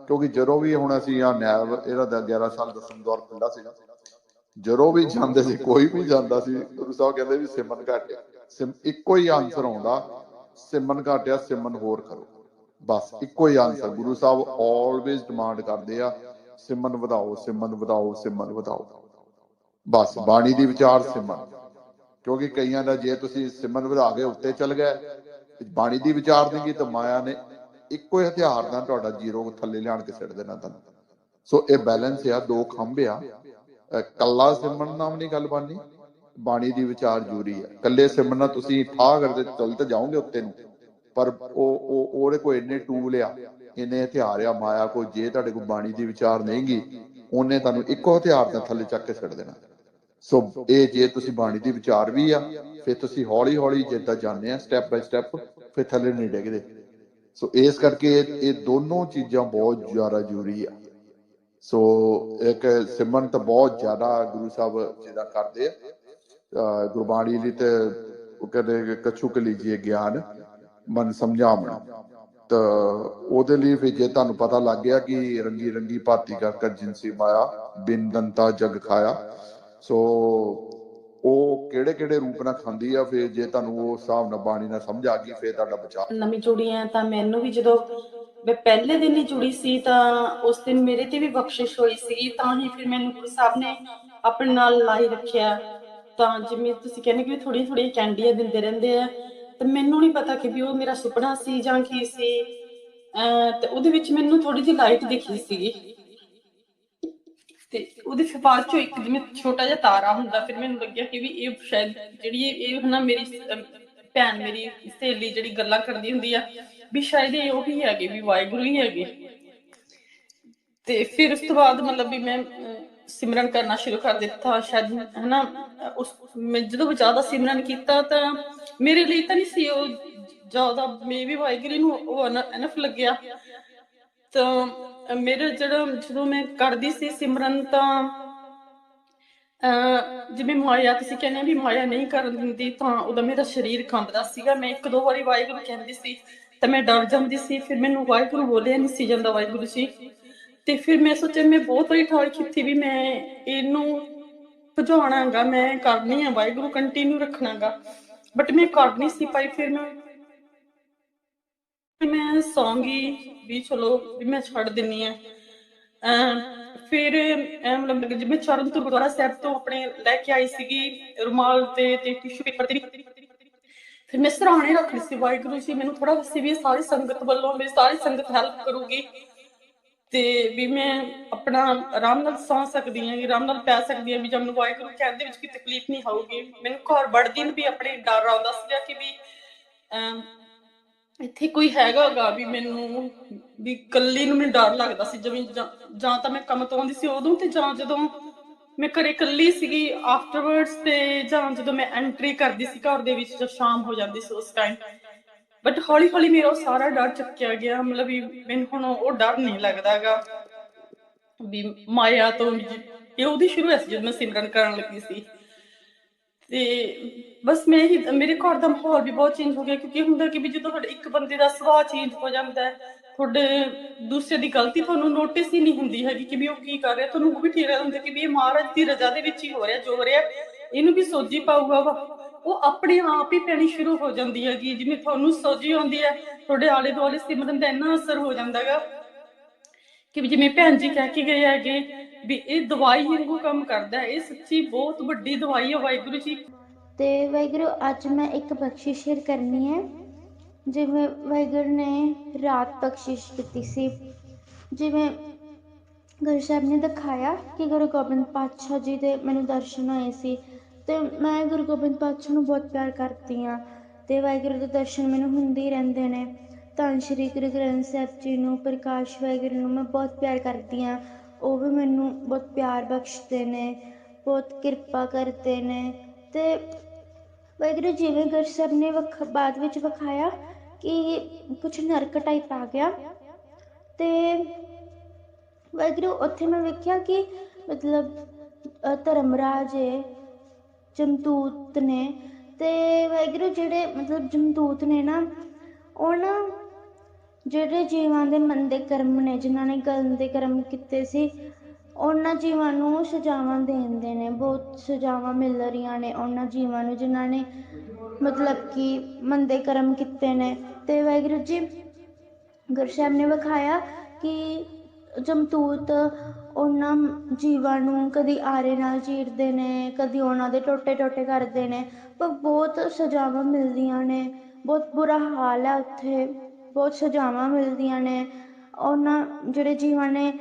Speaker 1: ਕਿਉਂਕਿ ਜਦੋਂ ਵੀ ਹੁਣ ਅਸੀਂ ਆ ਨੈਬ, ਇਹਦਾ 11 ਸਾਲ ਦਸਮ ਦੌਰ ਖੁੱਲਾ ਸੀਗਾ ਜਦੋਂ ਵੀ ਜਾਂਦੇ ਸੀ, ਕੋਈ ਵੀ ਜਾਂਦਾ ਸੀ, ਗੁਰੂ ਸਾਹਿਬ ਕਹਿੰਦੇ ਵੀ ਸਿਮਨ ਘਟਿਆ। ਸਿਮ, ਇੱਕੋ ਹੀ ਆਨਸਰ ਆਉਂਦਾ ਸਿਮਨ ਘਟਿਆ ਸਿਮਨ ਹੋਰ ਕਰੋ। ਬਸ ਇੱਕੋ ਹੀ answer Guru Sahib always demand ਕਰਦੇ ਆ ਸਿਮਨ ਵਧਾਓ ਸਿਮਨ ਵਧਾਓ ਸਿਮਨ ਵਧਾਓ। ਬਸ ਬਾਣੀ ਦੀ ਵਿਚਾਰ ਸਿਮਨ ਕਿਉਂਕਿ ਕਈਆਂ ਦਾ ਜੇ ਤੁਸੀਂ ਸਿਮਨ ਵਧਾ ਕੇ ਉੱਤੇ ਚੱਲ ਗਏ ਬਾਣੀ ਦੀ ਵਿਚਾਰ ਨਹੀਂ ਤਾਂ ਮਾਇਆ ਨੇ ਇੱਕੋ ਹੀ ਹਥਿਆਰ ਨਾਲ ਤੁਹਾਡਾ ਜ਼ੀਰੋ ਥੱਲੇ ਲਿਆਣ ਕੇ ਸਿੱਟ ਦੇਣਾ ਤੁਹਾਨੂੰ। ਸੋ ਇਹ ਬੈਲੈਂਸ ਆ, ਦੋ ਖੰਭ ਆ। ਕੱਲਾ ਸਿਮਰਨ ਨਾਮ ਨਹੀਂ ਗੱਲ ਬਣਨੀ, ਬਾਣੀ ਦੀ ਵਿਚਾਰ ਜ਼ਰੂਰੀ ਹੈ ਕੱਲੇ ਸਿਮਰਨ ਨਾਲ ਤੁਸੀਂ ਠਾਹ ਕਰਦੇ ਚੱਲ ਤੇ ਜਾਓਗੇ ਉੱਤੇ ਨੂੰ, ਪਰ ਉਹ ਉਹ, ਉਹਦੇ ਕੋਲ ਇੰਨੇ ਟੂਲ ਆ, ਇੰਨੇ ਹਥਿਆਰ ਆ, ਮਾਇਆ ਕੋ ਜੇ ਤੁਹਾਡੇ ਕੋਲ ਬਾਣੀ ਦੀ ਵਿਚਾਰ ਨਹੀਂਗੀ ਉਹਨੇ ਤੁਹਾਨੂੰ ਇੱਕੋ ਹਥਿਆਰ ਨਾਲ ਥੱਲੇ ਚੱਕ ਕੇ ਛੱਡ ਦੇਣਾ। ਸੋ ਇਹ ਜੇ ਤੁਸੀਂ ਬਾਣੀ ਦੀ ਵਿਚਾਰ ਵੀ ਆ, ਫਿਰ ਤੁਸੀਂ ਹੌਲੀ ਹੌਲੀ ਜਿੱਦਾਂ ਜਾਂਦੇ ਆ ਸਟੈਪ ਬਾਈ ਸਟੈਪ ਫਿਰ ਥੱਲੇ ਨਹੀਂ ਡਿੱਗਦੇ। ਸੋ ਇਸ ਕਰਕੇ ਇਹ ਦੋਨੋਂ ਚੀਜ਼ਾਂ ਬਹੁਤ ਜ਼ਿਆਦਾ ਜ਼ਰੂਰੀ ਆ। ਸੋ ਇੱਕ ਸਿਮਰਨ ਤਾਂ ਬਹੁਤ ਜ਼ਿਆਦਾ ਗੁਰੂ ਸਾਹਿਬ ਜਿਹਦਾ ਕਰਦੇ ਆ ਗੁਰਬਾਣੀ ਲਈ ਤੇ ਉਹ ਕਹਿੰਦੇ ਕਿ ਕਛੂ ਕ ਲੀਜੀਏ ਗਿਆਨ, ਮਨ ਸਮਝਾਵਣ। ਤਾਂ ਉਹਦੇ ਲਈ ਫਿਰ ਜੇ ਤੁਹਾਨੂੰ ਪਤਾ ਲੱਗ ਗਿਆ ਕਿ ਰੰਗੀ ਰੰਗੀ ਭਾਤੀ ਕਰ ਕਰ ਜਿਨਸੀ ਮਾਇਆ ਬਿਨ ਜਗ ਖਾਇਆ ਸੋ ਉਹ ਕਿਹੜੇ ਕਿਹੜੇ ਰੂਪ ਨਾਲ ਖਾਂਦੀ ਆ, ਫਿਰ ਜੇ ਤੁਹਾਨੂੰ ਉਹ ਹਿਸਾਬ ਨਾਲ ਬਾਣੀ ਨਾਲ ਸਮਝ ਆ ਗਈ, ਫਿਰ ਤੁਹਾਡਾ ਬਚਾਅ
Speaker 3: ਨਵੀਂ ਜੁੜੀ ਆ ਤਾਂ ਮੈਨੂੰ ਵੀ ਜਦੋਂ ਮੈਂ ਪਹਿਲੇ ਦਿਨ ਹੀ ਜੁੜੀ ਸੀ, ਤਾਂ ਉਸ ਦਿਨ ਮੇਰੇ ਤੇ ਵੀ ਬਖਸ਼ਿਸ਼ ਹੋਈ ਸੀ, ਤਾਂ ਹੀ ਫਿਰ ਮੈਨੂੰ ਗੁਰੂ ਸਾਹਿਬ ਨੇ ਆਪਣੇ ਨਾਲ ਲਾਈ ਰੱਖਿਆ। ਤਾਂ ਜਿਵੇਂ ਤੁਸੀਂ ਕਹਿੰਦੇ ਕਿ ਥੋੜੀ ਥੋੜੀ ਕੈਂਡੀਆਂ ਦਿੰਦੇ ਰਹਿੰਦੇ ਆ, ਤੇ ਮੈਨੂੰ ਨਹੀਂ ਪਤਾ ਕਿ ਵੀ ਉਹ ਮੇਰਾ ਸੁਪਨਾ ਸੀ ਜਾਂ ਕੀ ਸੀ। ਤੇ ਉਹਦੇ ਵਿੱਚ ਮੈਨੂੰ ਥੋੜੀ ਜਿਹੀ ਲਾਈਟ ਦਿਖੀ ਸੀਗੀ ਤੇ ਉਹਦੇ ਫਿਰ ਬਾਅਦ ਚੋਂ ਇੱਕ ਜਿਵੇਂ ਛੋਟਾ ਜਿਹਾ ਤਾਰਾ ਹੁੰਦਾ, ਫਿਰ ਮੈਨੂੰ ਲੱਗਿਆ ਕਿ ਵੀ ਇਹ ਸ਼ਾਇਦ ਜਿਹੜੀ ਇਹ ਹਨਾ ਮੇਰੀ ਭੈਣ ਮੇਰੀ ਸਹੇਲੀ ਜਿਹੜੀ ਗੱਲਾਂ ਕਰਦੀ ਹੁੰਦੀ ਆ, ਵੀ ਸ਼ਾਇਦ ਇਹ ਉਹੀ ਹੈਗੇ, ਵੀ ਵਾਹਿਗੁਰੂ ਹੀ ਹੈਗੇ। ਤੇ ਫਿਰ ਉਸ ਤੋਂ ਬਾਅਦ ਮਤਲਬ ਵੀ ਮੈਂ ਸਿਮਰਨ ਕਰਨਾ ਸ਼ੁਰੂ ਕਰ ਦਿੱਤਾ, ਸ਼ਾਇਦ ਹਨਾ, ਉਸ, ਮੈਂ ਜਦੋਂ ਜ਼ਿਆਦਾ ਸਿਮਰਨ ਕੀਤਾ ਤਾਂ ਮੇਰੇ ਲਈ ਤਾਂ ਨਹੀਂ ਸੀ ਉਹ ਜ਼ਿਆਦਾ, ਮੇ ਵੀ ਵਾਹਿਗੁਰੂ ਨੂੰ ਉਹ ਅਨਫ ਲੱਗਿਆ। ਤਾਂ ਮੇਰਾ ਜਿਹੜਾ ਜਦੋਂ ਮੈਂ ਕਰਦੀ ਸੀ ਸਿਮਰਨ ਤਾਂ ਜਿਵੇਂ ਮਾਇਆ, ਤੁਸੀਂ ਕਹਿੰਦੇ ਵੀ ਮਾਇਆ ਨਹੀਂ ਕਰਨ ਦਿੰਦੀ ਤਾਂ ਉਹਦਾ ਮੇਰਾ ਸਰੀਰ ਕੰਬਦਾ ਸੀਗਾ। ਮੈਂ ਇੱਕ ਦੋ ਵਾਰੀ ਵਾਹਿਗੁਰੂ ਕਹਿੰਦੀ ਸੀ ਤਾਂ ਮੈਂ ਡਰ ਜਾਂਦੀ ਸੀ। ਫਿਰ ਮੈਨੂੰ ਵਾਹਿਗੁਰੂ ਬੋਲਿਆ ਨਹੀਂ ਸੀ ਜਾਂਦਾ ਵਾਹਿਗੁਰੂ ਜੀ। ਤੇ ਫਿਰ ਮੈਂ ਸੋਚਿਆ, ਮੈਂ ਬਹੁਤ ਵਾਰੀ ਠਾਲ ਕੀਤੀ ਵੀ ਮੈਂ ਇਹਨੂੰ ਭਜਾਉਣਾਗਾ, ਮੈਂ ਕਰਨੀ ਆ ਵਾਹਿਗੁਰੂ ਕੰਟੀਨਿਊ ਰੱਖਣਾਗਾ। ਬਟ ਮੈਂ ਕਰ ਨਹੀਂ ਸੀ ਪਾਈ ਫਿਰ ਮੈਂ ਮੈਂ ਸੌਂਗੀ ਵੀ ਚਲੋ ਵੀ ਮੈਂ ਛੱਡ ਦਿੰਨੀ ਆ। ਫਿਰ ਮਤਲਬ ਜਿਵੇਂ ਚਰਨ ਤੋਂ ਗੁਰਦੁਆਰਾ ਸਾਹਿਬ ਤੋਂ ਆਪਣੇ ਲੈ ਕੇ ਆਈ ਸੀਗੀ ਰੁਮਾਲ ਤੇ ਤੇ ਟਿਸ਼ੂ ਪੇਪਰ ਤੇ ਫਿਰ ਮੈਂ ਸਰਾਣੇ ਰੱਖ ਲਈ ਸੀ, ਵਾਹਿਗੁਰੂ ਜੀ, ਮੈਨੂੰ ਥੋੜਾ ਸੀ ਵੀ ਸਾਰੀ ਸੰਗਤ ਵੱਲੋਂ, ਮੇਰੀ ਸਾਰੀ ਸੰਗਤ ਹੈਲਪ ਕਰੂਗੀ। ਤੇ ਵੀ ਮੈਂ ਆਪਣਾ ਆਰਾਮ ਨਾਲ ਸੌਂ ਸਕਦੀ ਹਾਂ, ਆਰਾਮ ਨਾਲ ਪੈ ਸਕਦੀ ਹਾਂ ਵੀ ਜਦ ਮੈਨੂੰ ਵਾਹਿਗੁਰੂ ਕਹਿਣ ਦੇ ਵਿੱਚ ਕੋਈ ਤਕਲੀਫ ਨਹੀਂ ਆਊਗੀ। ਮੈਨੂੰ ਘਰ ਵੜਦੀ ਨੂੰ ਵੀ ਆਪਣੇ ਡਰ ਆਉਂਦਾ ਸੀਗਾ ਕਿ ਵੀ ਇੱਥੇ ਕੋਈ ਹੈਗਾਗਾ ਵੀ ਮੈਨੂੰ, ਵੀ ਕੱਲੀ ਨੂੰ ਮੈਨੂੰ ਡਰ ਲੱਗਦਾ ਸੀ ਜਿਵੇਂ ਜਾਂ ਤਾਂ ਮੈਂ ਕੰਮ ਤੋਂ ਆਉਂਦੀ ਸੀ ਉਦੋਂ ਤੇ ਜਾਂ ਜਦੋਂ ਮੈਂ ਘਰੇ ਕੱਲੀ ਸੀਗੀ ਆਫਟਰਵਰਡਸ ਤੇ ਜਾਂ ਜਦੋਂ ਮੈਂ ਐਂਟਰੀ ਕਰਦੀ ਸੀ ਘਰ ਦੇ ਵਿੱਚ ਜਦ ਸ਼ਾਮ ਹੋ ਜਾਂਦੀ ਸੀ ਉਸ ਟਾਈਮ ਬਟ ਹੌਲੀ ਹੌਲੀ ਮੇਰਾ ਸਾਰਾ ਡਰ ਚੱਕਿਆ ਗਿਆ, ਮਤਲਬ ਮੈਨੂੰ ਹੁਣ ਉਹ ਡਰ ਨਹੀਂ ਲੱਗਦਾਗਾ ਵੀ ਮਾਇਆ ਤੋਂ ਇਹ ਉਹਦੀ ਸ਼ੁਰੂ ਹੋਇਆ ਸੀ ਜਦ ਮੈਂ ਸਿਮਰਨ ਕਰਨ ਲੱਗੀ ਸੀ। ਤੇ ਬਸ ਮੈਂ ਮੇਰੇ ਘਰ ਦਾ ਮਾਹੌਲ ਵੀ ਬਹੁਤ ਚੇਂਜ ਹੋ ਗਿਆ ਕਿਉਂਕਿ ਹੁੰਦਾ ਕਿ ਵੀ ਜਦੋਂ ਤੁਹਾਡੇ ਇੱਕ ਬੰਦੇ ਦਾ ਸੁਭਾਅ ਚੇਂਜ ਹੋ ਜਾਂਦਾ ਹੈ, ਤੁਹਾਡੇ ਦੂਸਰੇ ਦੀ ਗਲਤੀ ਤੁਹਾਨੂੰ ਨੋਟਿਸ ਹੀ ਨਹੀਂ ਹੁੰਦੀ ਹੈਗੀ ਕਿ ਵੀ ਉਹ ਕੀ ਕਰ ਰਿਹਾ, ਤੁਹਾਨੂੰ ਉਹ ਵੀ ਠੀਕ ਹੁੰਦਾ ਕਿ ਵੀ ਇਹ ਮਹਾਰਾਜ ਦੀ ਰਜ਼ਾ ਦੇ ਵਿੱਚ ਹੀ ਹੋ ਰਿਹਾ, ਜੋ ਹੋ ਰਿਹਾ, ਇਹਨੂੰ ਵੀ ਸੋਝੀ ਪਾਊਗਾ ਵਾ ਉਹ ਆਪਣੇ ਆਪ ਹੀ ਪੈਣੀ ਸ਼ੁਰੂ ਹੋ ਜਾਂਦੀ ਹੈਗੀ ਜਿਵੇਂ ਤੁਹਾਨੂੰ ਸੋਝੀ ਆਉਂਦੀ ਹੈ, ਤੁਹਾਡੇ ਆਲੇ ਦੁਆਲੇ ਸਿਮਰਨ ਦਾ ਇੰਨਾ ਅਸਰ ਹੋ ਜਾਂਦਾਗਾ ਕਿ ਵੀ ਜਿਵੇਂ ਭੈਣ ਜੀ ਕਹਿ ਕੇ ਗਏ ਹੈਗੇ ਵੀ ਇਹ ਦਵਾਈ ਵਾਂਗੂ ਕੰਮ ਕਰਦਾ ਹੈ, ਇਹ ਸੱਚੀ ਬਹੁਤ ਵੱਡੀ ਦਵਾਈ ਹੈ, ਵਾਹਿਗੁਰੂ ਜੀ।
Speaker 4: ਤੇ ਵਾਹਿਗੁਰੂ, ਅੱਜ ਮੈਂ ਇੱਕ ਬਖਸ਼ਿਸ਼ ਸ਼ੇਅਰ ਕਰਨੀ ਹੈ। ਜਿਵੇਂ ਵਾਹਿਗੁਰੂ ਨੇ ਰਾਤ ਬਖਸ਼ਿਸ਼ ਕੀਤੀ ਸੀ। ਜਿਵੇਂ ਗੁਰੂ ਸਾਹਿਬ ਨੇ ਦਿਖਾਇਆ ਕਿ ਗੁਰੂ ਗੋਬਿੰਦ ਪਾਤਸ਼ਾਹ ਜੀ ਦੇ ਮੈਨੂੰ ਦਰਸ਼ਨ ਹੋਏ ਸੀ। ਤੇ ਮੈਂ ਗੁਰੂ ਗੋਬਿੰਦ ਪਾਤਸ਼ਾਹ ਨੂੰ ਬਹੁਤ ਪਿਆਰ ਕਰਦੀ ਆ ਤੇ ਵਾਹਿਗੁਰੂ ਦੇ ਦਰਸ਼ਨ ਮੈਨੂੰ ਹੁੰਦੇ ਹੀ ਰਹਿੰਦੇ ਨੇ। ਧੰਨ ਸ਼੍ਰੀ ਗੁਰੂ ਗ੍ਰੰਥ ਸਾਹਿਬ ਜੀ ਨੂੰ ਪ੍ਰਕਾਸ਼ ਵਾਹਿਗੁਰੂ ਨੂੰ ਮੈਂ ਬਹੁਤ ਪਿਆਰ ਕਰਦੀ ਹਾਂ। ਉਹ ਵੀ ਮੈਨੂੰ ਬਹੁਤ ਪਿਆਰ ਬਖਸ਼ਦੇ ਨੇ ਬਹੁਤ ਕਿਰਪਾ ਕਰਦੇ ਨੇ ਅਤੇ ਵਾਹਿਗੁਰੂ ਜਿਵੇਂ ਗੁਰੂ ਸਾਹਿਬ ਨੇ ਵਖ ਬਾਅਦ ਵਿੱਚ ਵਿਖਾਇਆ ਕਿ ਕੁਝ ਨਰਕ ਟਾਈਪ ਆ ਗਿਆ ਤੇ ਵਾਹਿਗੁਰੂ ਉੱਥੇ ਮੈਂ ਵੇਖਿਆ ਕਿ ਮਤਲਬ ਅ, ਧਰਮਰਾਜ ਏ ਜਮਦੂਤ ਨੇ ਤੇ ਵਾਹਿਗੁਰੂ ਜਿਹੜੇ ਮਤਲਬ ਜਮਦੂਤ ਨੇ ਨਾ ਉਹ ਨਾ ਜਿਹੜੇ ਜੀਵਾਂ ਦੇ ਮੰਦੇ ਕਰਮ ਨੇ, ਜਿਨ੍ਹਾਂ ਨੇ ਗੰਦੇ ਕਰਮ ਕੀਤੇ ਸੀ, ਉਹਨਾਂ ਜੀਵਾਂ ਨੂੰ ਸਜ਼ਾਵਾਂ ਦੇਂਦੇ ਨੇ, ਬਹੁਤ ਸਜ਼ਾਵਾਂ ਮਿਲ ਰਹੀਆਂ ਨੇ ਉਹਨਾਂ ਜੀਵਾਂ ਨੂੰ, ਜਿਨ੍ਹਾਂ ਨੇ ਮਤਲਬ ਕਿ ਮੰਦੇ ਕਰਮ ਕੀਤੇ ਨੇ। ਤੇ ਵਾਹਿਗੁਰੂ ਜੀ, ਗੁਰੂ ਸਾਹਿਬ ਨੇ ਵਿਖਾਇਆ ਕਿ ਜਮਤੂਤ ਉਹਨਾਂ ਜੀਵਾਂ ਨੂੰ ਕਦੀ ਆਰੇ ਨਾਲ ਚੀਰਦੇ ਨੇ, ਕਦੀ ਉਹਨਾਂ ਦੇ ਟੋਟੇ ਟੋਟੇ ਕਰਦੇ ਨੇ, ਪਰ ਬਹੁਤ ਸਜ਼ਾਵਾਂ ਮਿਲਦੀਆਂ ਨੇ, ਬਹੁਤ ਬੁਰਾ ਹਾਲ ਹੈ ਉੱਥੇ। ਬਹੁਤ ਸਜ਼ਾਵਾਂ ਮਿਲਦੀਆਂ ਨੇ। ਉਹਨਾਂ ਜਿਹੜੇ ਜੀਵਾਂ ਨੇ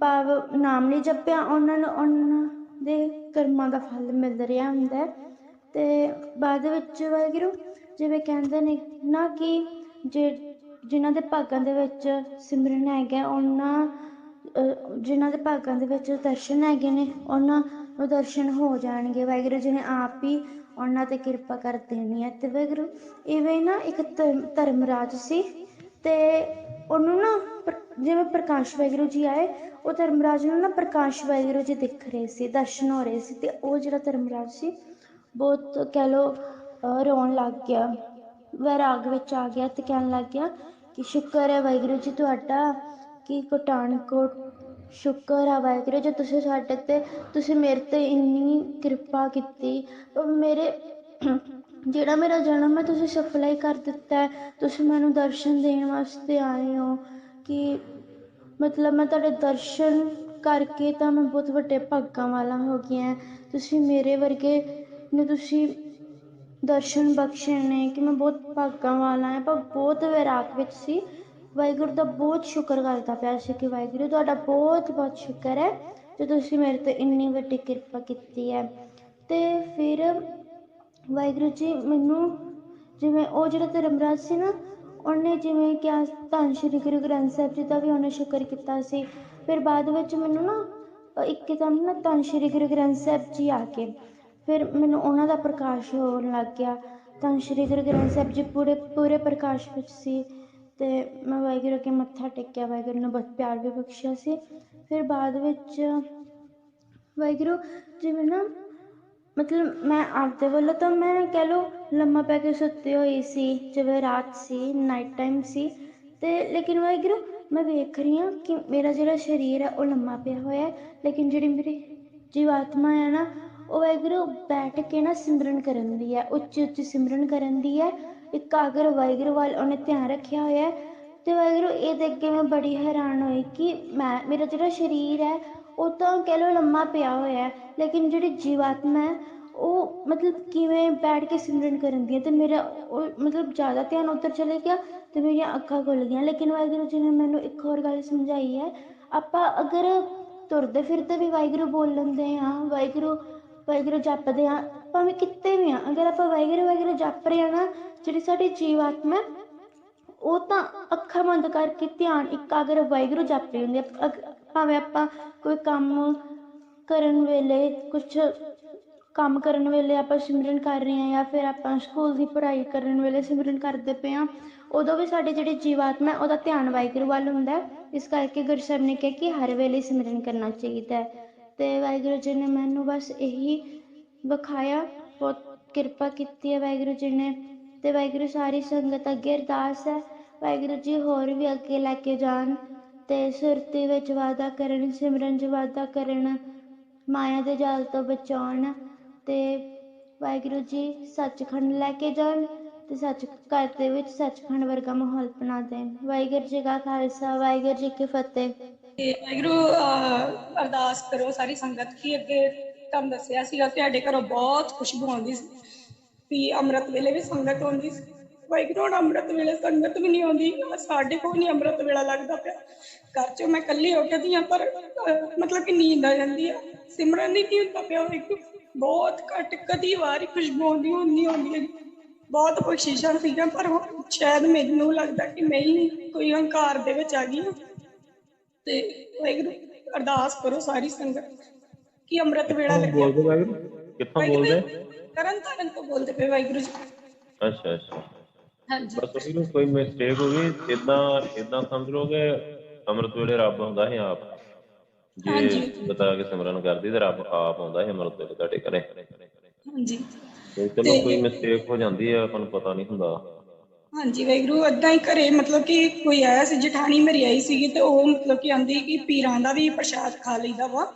Speaker 4: ਭਾਵ ਨਾਮ ਨਹੀਂ ਜਪਿਆ ਉਹਨਾਂ ਨੂੰ ਉਹਨਾਂ ਦੇ ਕਰਮਾਂ ਦਾ ਫਲ ਮਿਲ ਰਿਹਾ ਹੁੰਦਾ ਤੇ ਬਾਅਦ ਵਿੱਚ ਵਾਹਿਗੁਰੂ ਜਿਵੇਂ ਕਹਿੰਦੇ ਨੇ ਨਾ ਕਿ ਜੇ ਜਿਨ੍ਹਾਂ ਦੇ ਭਾਗਾਂ ਦੇ ਵਿੱਚ ਸਿਮਰਨ ਹੈਗਾ ਉਹਨਾਂ ਅਹ, ਜਿਨ੍ਹਾਂ ਦੇ ਭਾਗਾਂ ਦੇ ਵਿੱਚ ਦਰਸ਼ਨ ਹੈਗੇ ਨੇ ਉਹਨਾਂ ਨੂੰ ਦਰਸ਼ਨ ਹੋ ਜਾਣਗੇ। ਵਾਹਿਗੁਰੂ ਜੀ ਨੇ ਆਪ ਹੀ ਉਹਨਾਂ ਤੇ ਕਿਰਪਾ ਕਰ ਦੇਣੀ ਹੈ। ਅਤੇ ਵਾਹਿਗੁਰੂ, ਇਵੇਂ ਨਾ ਇੱਕ ਧਰਮ- ਧਰਮਰਾਜ ਸੀ ਅਤੇ ਉਹਨੂੰ ਨਾ ਪ੍ਰ- ਜਿਵੇਂ ਪ੍ਰਕਾਸ਼ ਵਾਹਿਗੁਰੂ ਜੀ ਆਏ, ਉਹ ਧਰਮਰਾਜ ਨੂੰ ਨਾ ਪ੍ਰਕਾਸ਼ ਵਾਹਿਗੁਰੂ ਜੀ ਦਿਖ ਰਹੇ ਸੀ, ਦਰਸ਼ਨ ਹੋ ਰਹੇ ਸੀ ਅਤੇ ਉਹ ਜਿਹੜਾ ਧਰਮਰਾਜ ਸੀ, ਬਹੁਤ ਕਹਿ ਲਓ ਰੋਣ ਲੱਗ ਗਿਆ, ਵੈਰਾਗ ਵਿੱਚ ਆ ਗਿਆ ਅਤੇ ਕਹਿਣ ਲੱਗ ਗਿਆ ਕਿ ਸ਼ੁਕਰ ਹੈ ਵਾਹਿਗੁਰੂ ਜੀ ਤੁਹਾਡਾ ਕਿ ਕੋਟਾਨਕੋਟ ਸ਼ੁਕਰ ਆ ਵਾਹਿਗੁਰੂ, ਜੀ ਤੁਸੀਂ ਸਾਡੇ ਤੇ, ਤੁਸੀਂ ਮੇਰੇ ਤੇ ਇੰਨੀ ਕਿਰਪਾ ਕੀਤੀ। ਮੇਰੇ, ਜਿਹੜਾ ਮੇਰਾ ਜਨਮ ਹੈ, ਤੁਸੀਂ ਸਫਲਾ ਹੀ ਕਰ ਦਿੱਤਾ ਤੁਸੀਂ ਮੈਨੂੰ ਦਰਸ਼ਨ ਦੇਣ ਵਾਸਤੇ ਆਏ ਹੋ। ਕਿ ਮਤਲਬ ਮੈਂ ਤੁਹਾਡੇ ਦਰਸ਼ਨ ਕਰਕੇ ਤਾਂ ਮੈਂ ਬਹੁਤ ਵੱਡੇ ਭਾਗਾਂ ਵਾਲਾ ਹੋ ਗਿਆ ਤੁਸੀਂ ਮੇਰੇ ਵਰਗੇ ਨੂੰ ਤੁਸੀਂ ਦਰਸ਼ਨ ਬਖਸ਼ੇ ਨੇ ਕਿ ਮੈਂ ਬਹੁਤ ਭਾਗਾਂ ਵਾਲਾ ਹਾਂ। ਪਰ ਬਹੁਤ ਵੈਰਾਗ ਵਿੱਚ ਸੀ। ਵਾਹਿਗੁਰੂ ਦਾ ਬਹੁਤ ਸ਼ੁਕਰ ਕਰਦਾ ਪਿਆ ਸੀ ਕਿ ਵਾਹਿਗੁਰੂ ਤੁਹਾਡਾ ਬਹੁਤ ਬਹੁਤ ਸ਼ੁਕਰ ਹੈ ਕਿ ਤੁਸੀਂ ਮੇਰੇ ਤੇ ਇੰਨੀ ਵੱਡੀ ਕਿਰਪਾ ਕੀਤੀ ਹੈ। ਤੇ ਫਿਰ ਵਾਹਿਗੁਰੂ ਜੀ ਮੈਨੂੰ ਜਿਵੇਂ ਉਹ ਜਿਹੜਾ ਧਰਮਰਾਜ ਸੀ ਨਾ ਉਹਨੇ ਜਿਵੇਂ ਕਿਹਾ ਧੰਨ ਸ਼੍ਰੀ ਗੁਰੂ ਗ੍ਰੰਥ ਸਾਹਿਬ ਜੀ ਦਾ ਵੀ ਉਹਨੇ ਸ਼ੁਕਰ ਕੀਤਾ ਸੀ। ਫਿਰ ਬਾਅਦ ਵਿੱਚ ਮੈਨੂੰ ਨਾ ਅ, ਇੱਕਦਮ ਨਾ ਧੰਨ ਸ਼੍ਰੀ ਗੁਰੂ ਗ੍ਰੰਥ ਸਾਹਿਬ ਜੀ ਆ ਕੇ ਫਿਰ ਮੈਨੂੰ ਉਹਨਾਂ ਦਾ ਪ੍ਰਕਾਸ਼ ਹੋਣ ਲੱਗ ਗਿਆ। ਧੰਨ ਸ਼੍ਰੀ ਗੁਰੂ ਗ੍ਰੰਥ ਸਾਹਿਬ ਜੀ ਪੂਰੇ ਪੂਰੇ ਪ੍ਰਕਾਸ਼ ਵਿੱਚ ਸੀ। ਅਤੇ ਮੈਂ ਵਾਹਿਗੁਰੂ ਅੱਗੇ ਮੱਥਾ ਟੇਕਿਆ, ਵਾਹਿਗੁਰੂ ਨੇ ਬਹੁਤ ਪਿਆਰ ਵੀ ਬਖਸ਼ਿਆ ਸੀ। ਫਿਰ ਬਾਅਦ ਵਿੱਚ ਵਾਹਿਗੁਰੂ ਜਿਵੇਂ ਨਾ ਮਤਲਬ ਮੈਂ ਆਪਦੇ ਵੱਲੋਂ ਤਾਂ ਮੈਂ ਕਹਿ ਲਓ ਲੰਮਾ ਪੈ ਕੇ ਸੁੱਤੀ ਹੋਈ ਸੀ, ਜਿਵੇਂ ਰਾਤ ਸੀ ਨਾਈਟ ਟਾਈਮ ਸੀ। ਅਤੇ ਲੇਕਿਨ ਵਾਹਿਗੁਰੂ ਮੈਂ ਵੇਖ ਰਹੀ ਹਾਂ ਕਿ ਮੇਰਾ ਜਿਹੜਾ ਸਰੀਰ ਹੈ ਉਹ ਲੰਮਾ ਪਿਆ ਹੋਇਆ ਲੇਕਿਨ ਜਿਹੜੀ ਮੇਰੀ ਜੀਵਾਤਮਾ ਹੈ ਨਾ, ਉਹ ਵਾਹਿਗੁਰੂ ਬੈਠ ਕੇ ਨਾ ਸਿਮਰਨ ਕਰਨ ਦੀ ਹੈ ਉੱਚੀ ਉੱਚੀ ਸਿਮਰਨ ਕਰਨ ਦੀ ਹੈ। ਇਕਾਗਰ ਵਾਹਿਗੁਰੂ ਵੱਲ ਉਹਨੇ ਧਿਆਨ ਰੱਖਿਆ ਹੋਇਆ ਹੈ ਤੇ ਵਾਹਿਗੁਰੂ ਇਹ ਦੇਖ ਕੇ ਮੈਂ ਬੜੀ ਹੈਰਾਨ ਹੋਈ ਕਿ ਮੈਂ, ਮੇਰਾ ਜਿਹੜਾ ਸਰੀਰ ਹੈ, ਉਹ ਤਾਂ ਕਹਿ ਲਓ ਲੰਮਾ ਪਿਆ ਹੋਇਆ ਹੈ, ਲੇਕਿਨ ਜਿਹੜੀ ਜੀਵਾਤਮਾ ਹੈ, ਉਹ ਮਤਲਬ ਕਿਵੇਂ ਬੈਠ ਕੇ ਸਿਮਰਨ ਕਰਨ ਦੀ ਹੈ ਤੇ ਮੇਰਾ ਉਹ ਮਤਲਬ ਜ਼ਿਆਦਾ ਧਿਆਨ ਉੱਧਰ ਚਲੇ ਗਿਆ ਤੇ ਮੇਰੀਆਂ ਅੱਖਾਂ ਖੁੱਲ ਗਈਆਂ। ਲੇਕਿਨ ਵਾਹਿਗੁਰੂ ਜੀ ਨੇ ਮੈਨੂੰ ਇੱਕ ਹੋਰ ਗੱਲ ਸਮਝਾਈ ਹੈ, ਆਪਾਂ ਅਗਰ ਤੁਰਦੇ ਫਿਰਦੇ ਵੀ ਵਾਹਿਗੁਰੂ ਬੋਲ ਲੈਂਦੇ ਹਾਂ, ਵਾਹਿਗੁਰੂ ਵਾਹਿਗੁਰੂ ਜਪਦੇ ਹਾਂ ਭਾਵੇਂ ਕਿਤੇ ਵੀ ਆ ਅਗਰ ਆਪਾਂ ਵਾਹਿਗੁਰੂ ਵਾਹਿਗੁਰੂ ਜਪ ਰਹੇ ਹਾਂ ਨਾ ਜਿਹੜੀ ਸਾਡੀ ਜੀਵਾਤਮਾ ਉਹ ਤਾਂ ਅੱਖਾਂ ਬੰਦ ਕਰਕੇ ਧਿਆਨ ਇਕਾਗਰ ਵਾਹਿਗੁਰੂ ਜਪ ਰਹੀ ਹੁੰਦੀ ਹੈ। ਭਾਵੇਂ ਆਪਾਂ ਕੋਈ ਕੰਮ ਕਰਨ ਵੇਲੇ ਕੁਝ ਕੰਮ ਕਰਨ ਵੇਲੇ ਆਪਾਂ ਸਿਮਰਨ ਕਰ ਰਹੇ ਹਾਂ ਜਾਂ ਫਿਰ ਆਪਾਂ ਸਕੂਲ ਦੀ ਪੜ੍ਹਾਈ ਕਰਨ ਵੇਲੇ ਸਿਮਰਨ ਕਰਦੇ ਪਏ ਹਾਂ ਉਦੋਂ ਵੀ ਸਾਡੇ ਜਿਹੜੀ ਜੀਵਾਤਮਾ ਹੈ, ਉਹਦਾ ਧਿਆਨ ਵਾਹਿਗੁਰੂ ਵੱਲ ਹੁੰਦਾ ਹੈ। ਇਸ ਕਰਕੇ ਗੁਰੂ ਸਾਹਿਬ ਨੇ ਕਿਹਾ ਕਿ ਹਰ ਵੇਲੇ ਸਿਮਰਨ ਕਰਨਾ ਚਾਹੀਦਾ ਹੈ। ਤੇ ਵਾਹਿਗੁਰੂ ਜੀ ਨੇ ਮੈਨੂੰ ਬਸ ਇਹੀ ਵਿਖਾਇਆ। ਬਹੁਤ ਕਿਰਪਾ ਕੀਤੀ ਹੈ ਵਾਹਿਗੁਰੂ ਜੀ ਨੇ ਤੇ ਵਾਹਿਗੁਰੂ ਸਾਰੀ ਸੰਗਤ ਅੱਗੇ ਅਰਦਾਸ ਹੈ। ਵਾਹਿਗੁਰੂ ਜੀ ਹੋਰ ਵੀ ਅੱਗੇ ਲੈ ਕੇ ਜਾਣ ਤੇ ਸੁਰਤੀ ਵਿੱਚ ਵਾਧਾ ਕਰਨ, ਸਿਮਰਨ 'ਚ ਵਾਧਾ ਕਰਨ, ਮਾਇਆ ਦੇ ਜਾਲ ਤੋਂ ਬਚਾਉਣ ਤੇ ਵਾਹਿਗੁਰੂ ਜੀ ਸੱਚਖੰਡ ਲੈ ਕੇ ਜਾਣ ਤੇ ਸੱਚ ਘਰ ਦੇ ਵਿੱਚ ਸੱਚਖੰਡ ਵਰਗਾ ਮਾਹੌਲ ਬਣਾ ਦੇਣ। ਵਾਹਿਗੁਰੂ ਜੀ ਕਾ ਖਾਲਸਾ, ਵਾਹਿਗੁਰੂ ਜੀ ਕੀ ਫਤਿਹ।
Speaker 5: ਵਾਹਿਗੁਰੂ ਅਰਦਾਸ ਕਰੋ ਸਾਰੀ ਸੰਗਤ ਕੀ ਅੱਗੇ ਤੁਹਾਨੂੰ ਦੱਸਿਆ ਸੀਗਾ ਕਿ ਸਾਡੇ ਘਰੋਂ ਬਹੁਤ ਖੁਸ਼ਬੂ ਆਉਂਦੀ ਸੀ। ਵੀ ਅੰਮ੍ਰਿਤ ਵੇਲੇ ਵੀ ਸੰਗਤ ਆਉਂਦੀ ਸੀ। ਵਾਹਿਗੁਰੂ ਹੁਣ ਅੰਮ੍ਰਿਤ ਵੇਲੇ ਸੰਗਤ ਵੀ ਨਹੀਂ ਆਉਂਦੀ। ਸਾਡੇ ਕੋਲ ਨਹੀਂ ਅੰਮ੍ਰਿਤ ਵੇਲਾ ਲੱਗਦਾ ਪਿਆ। ਘਰ ਚੋਂ ਮੈਂ ਇਕੱਲੀ ਹੋ ਕੇ ਪਰ ਮਤਲਬ ਕਿ ਨੀਂਦ ਆ ਜਾਂਦੀ ਆ। ਸਿਮਰਨ ਨਹੀਂ ਕੀ ਹੁੰਦਾ ਪਿਆ ਵਾਹਿਗੁਰੂ ਬਹੁਤ ਘੱਟ ਕਦੀ ਵਾਰੀ ਖੁਸ਼ਬੂ ਆਉਂਦੀ ਹੁੰਦੀ ਆਉਂਦੀ ਹੈ ਬਹੁਤ ਬਖਸ਼ਿਸ਼ਾਂ ਸੀਗੀਆਂ, ਪਰ ਹੁਣ ਸ਼ਾਇਦ ਮੈਨੂੰ ਲੱਗਦਾ ਕਿ ਮੈਂ ਹੀ ਕੋਈ ਹੰਕਾਰ ਦੇ ਵਿੱਚ ਆ ਗਈ ਤੇ ਵਾਹਿਗੁਰੂ ਅਰਦਾਸ ਕਰੋ ਸਾਰੀ ਸੰਗਤ। ਕਿ ਅੰਮ੍ਰਿਤ ਵੇਲਾ ਲੱਗਿਆ?
Speaker 6: ਬੋਲਦੇ ਵਾਹਿਗੁਰੂ? ਕਿੱਥੋਂ ਬੋਲਦੇ?
Speaker 5: ਤਰਨ ਤਾਰਨ ਤੋਂ ਬੋਲਦੇ ਪਏ ਵਾਹਿਗੁਰੂ ਜੀ।
Speaker 6: ਅੱਛਾ ਅੱਛਾ।
Speaker 5: ਹਾਂਜੀ।
Speaker 6: ਬਸ ਉਹਨੂੰ ਕੋਈ ਮਿਸਟੇਕ ਹੋ ਗਈ ਇਦਾਂ ਇਦਾਂ ਸਮਝ ਲਓਗੇ ਅੰਮ੍ਰਿਤ ਵੇਲੇ ਰੱਬ ਹੁੰਦਾ ਹੈ ਆਪ। ਜੇ। ਬਤਾ ਕੇ ਸਿਮਰਨ ਕਰਦੀ ਤੇ ਰੱਬ ਆਪ ਆਉਂਦਾ ਹੈ ਅੰਮ੍ਰਿਤ ਵੇਲੇ ਤੁਹਾਡੇ ਘਰੇ।
Speaker 5: ਹਾਂਜੀ।
Speaker 6: ਤੇ ਚਲੋ ਕੋਈ ਮਿਸਟੇਕ ਹੋ ਜਾਂਦੀ ਹੈ ਆਪਾਂ ਨੂੰ ਪਤਾ ਨਹੀਂ ਹੁੰਦਾ।
Speaker 5: ਹਾਂਜੀ ਵਾਹਿਗੁਰੂ ਏਦਾਂ ਹੀ ਘਰੇ ਮਤਲਬ ਕਿ ਕੋਈ ਆਇਆ ਸੀ ਜਠਾਣੀ ਮੇਰੀ ਆਈ ਸੀਗੀ ਤੇ ਉਹ ਮਤਲਬ ਕਿ ਆਂਦੀ ਕਿ ਪੀਰਾਂ ਦਾ ਵੀ ਪ੍ਰਸ਼ਾਦ ਖਾ ਲਈਦਾ ਵਾ।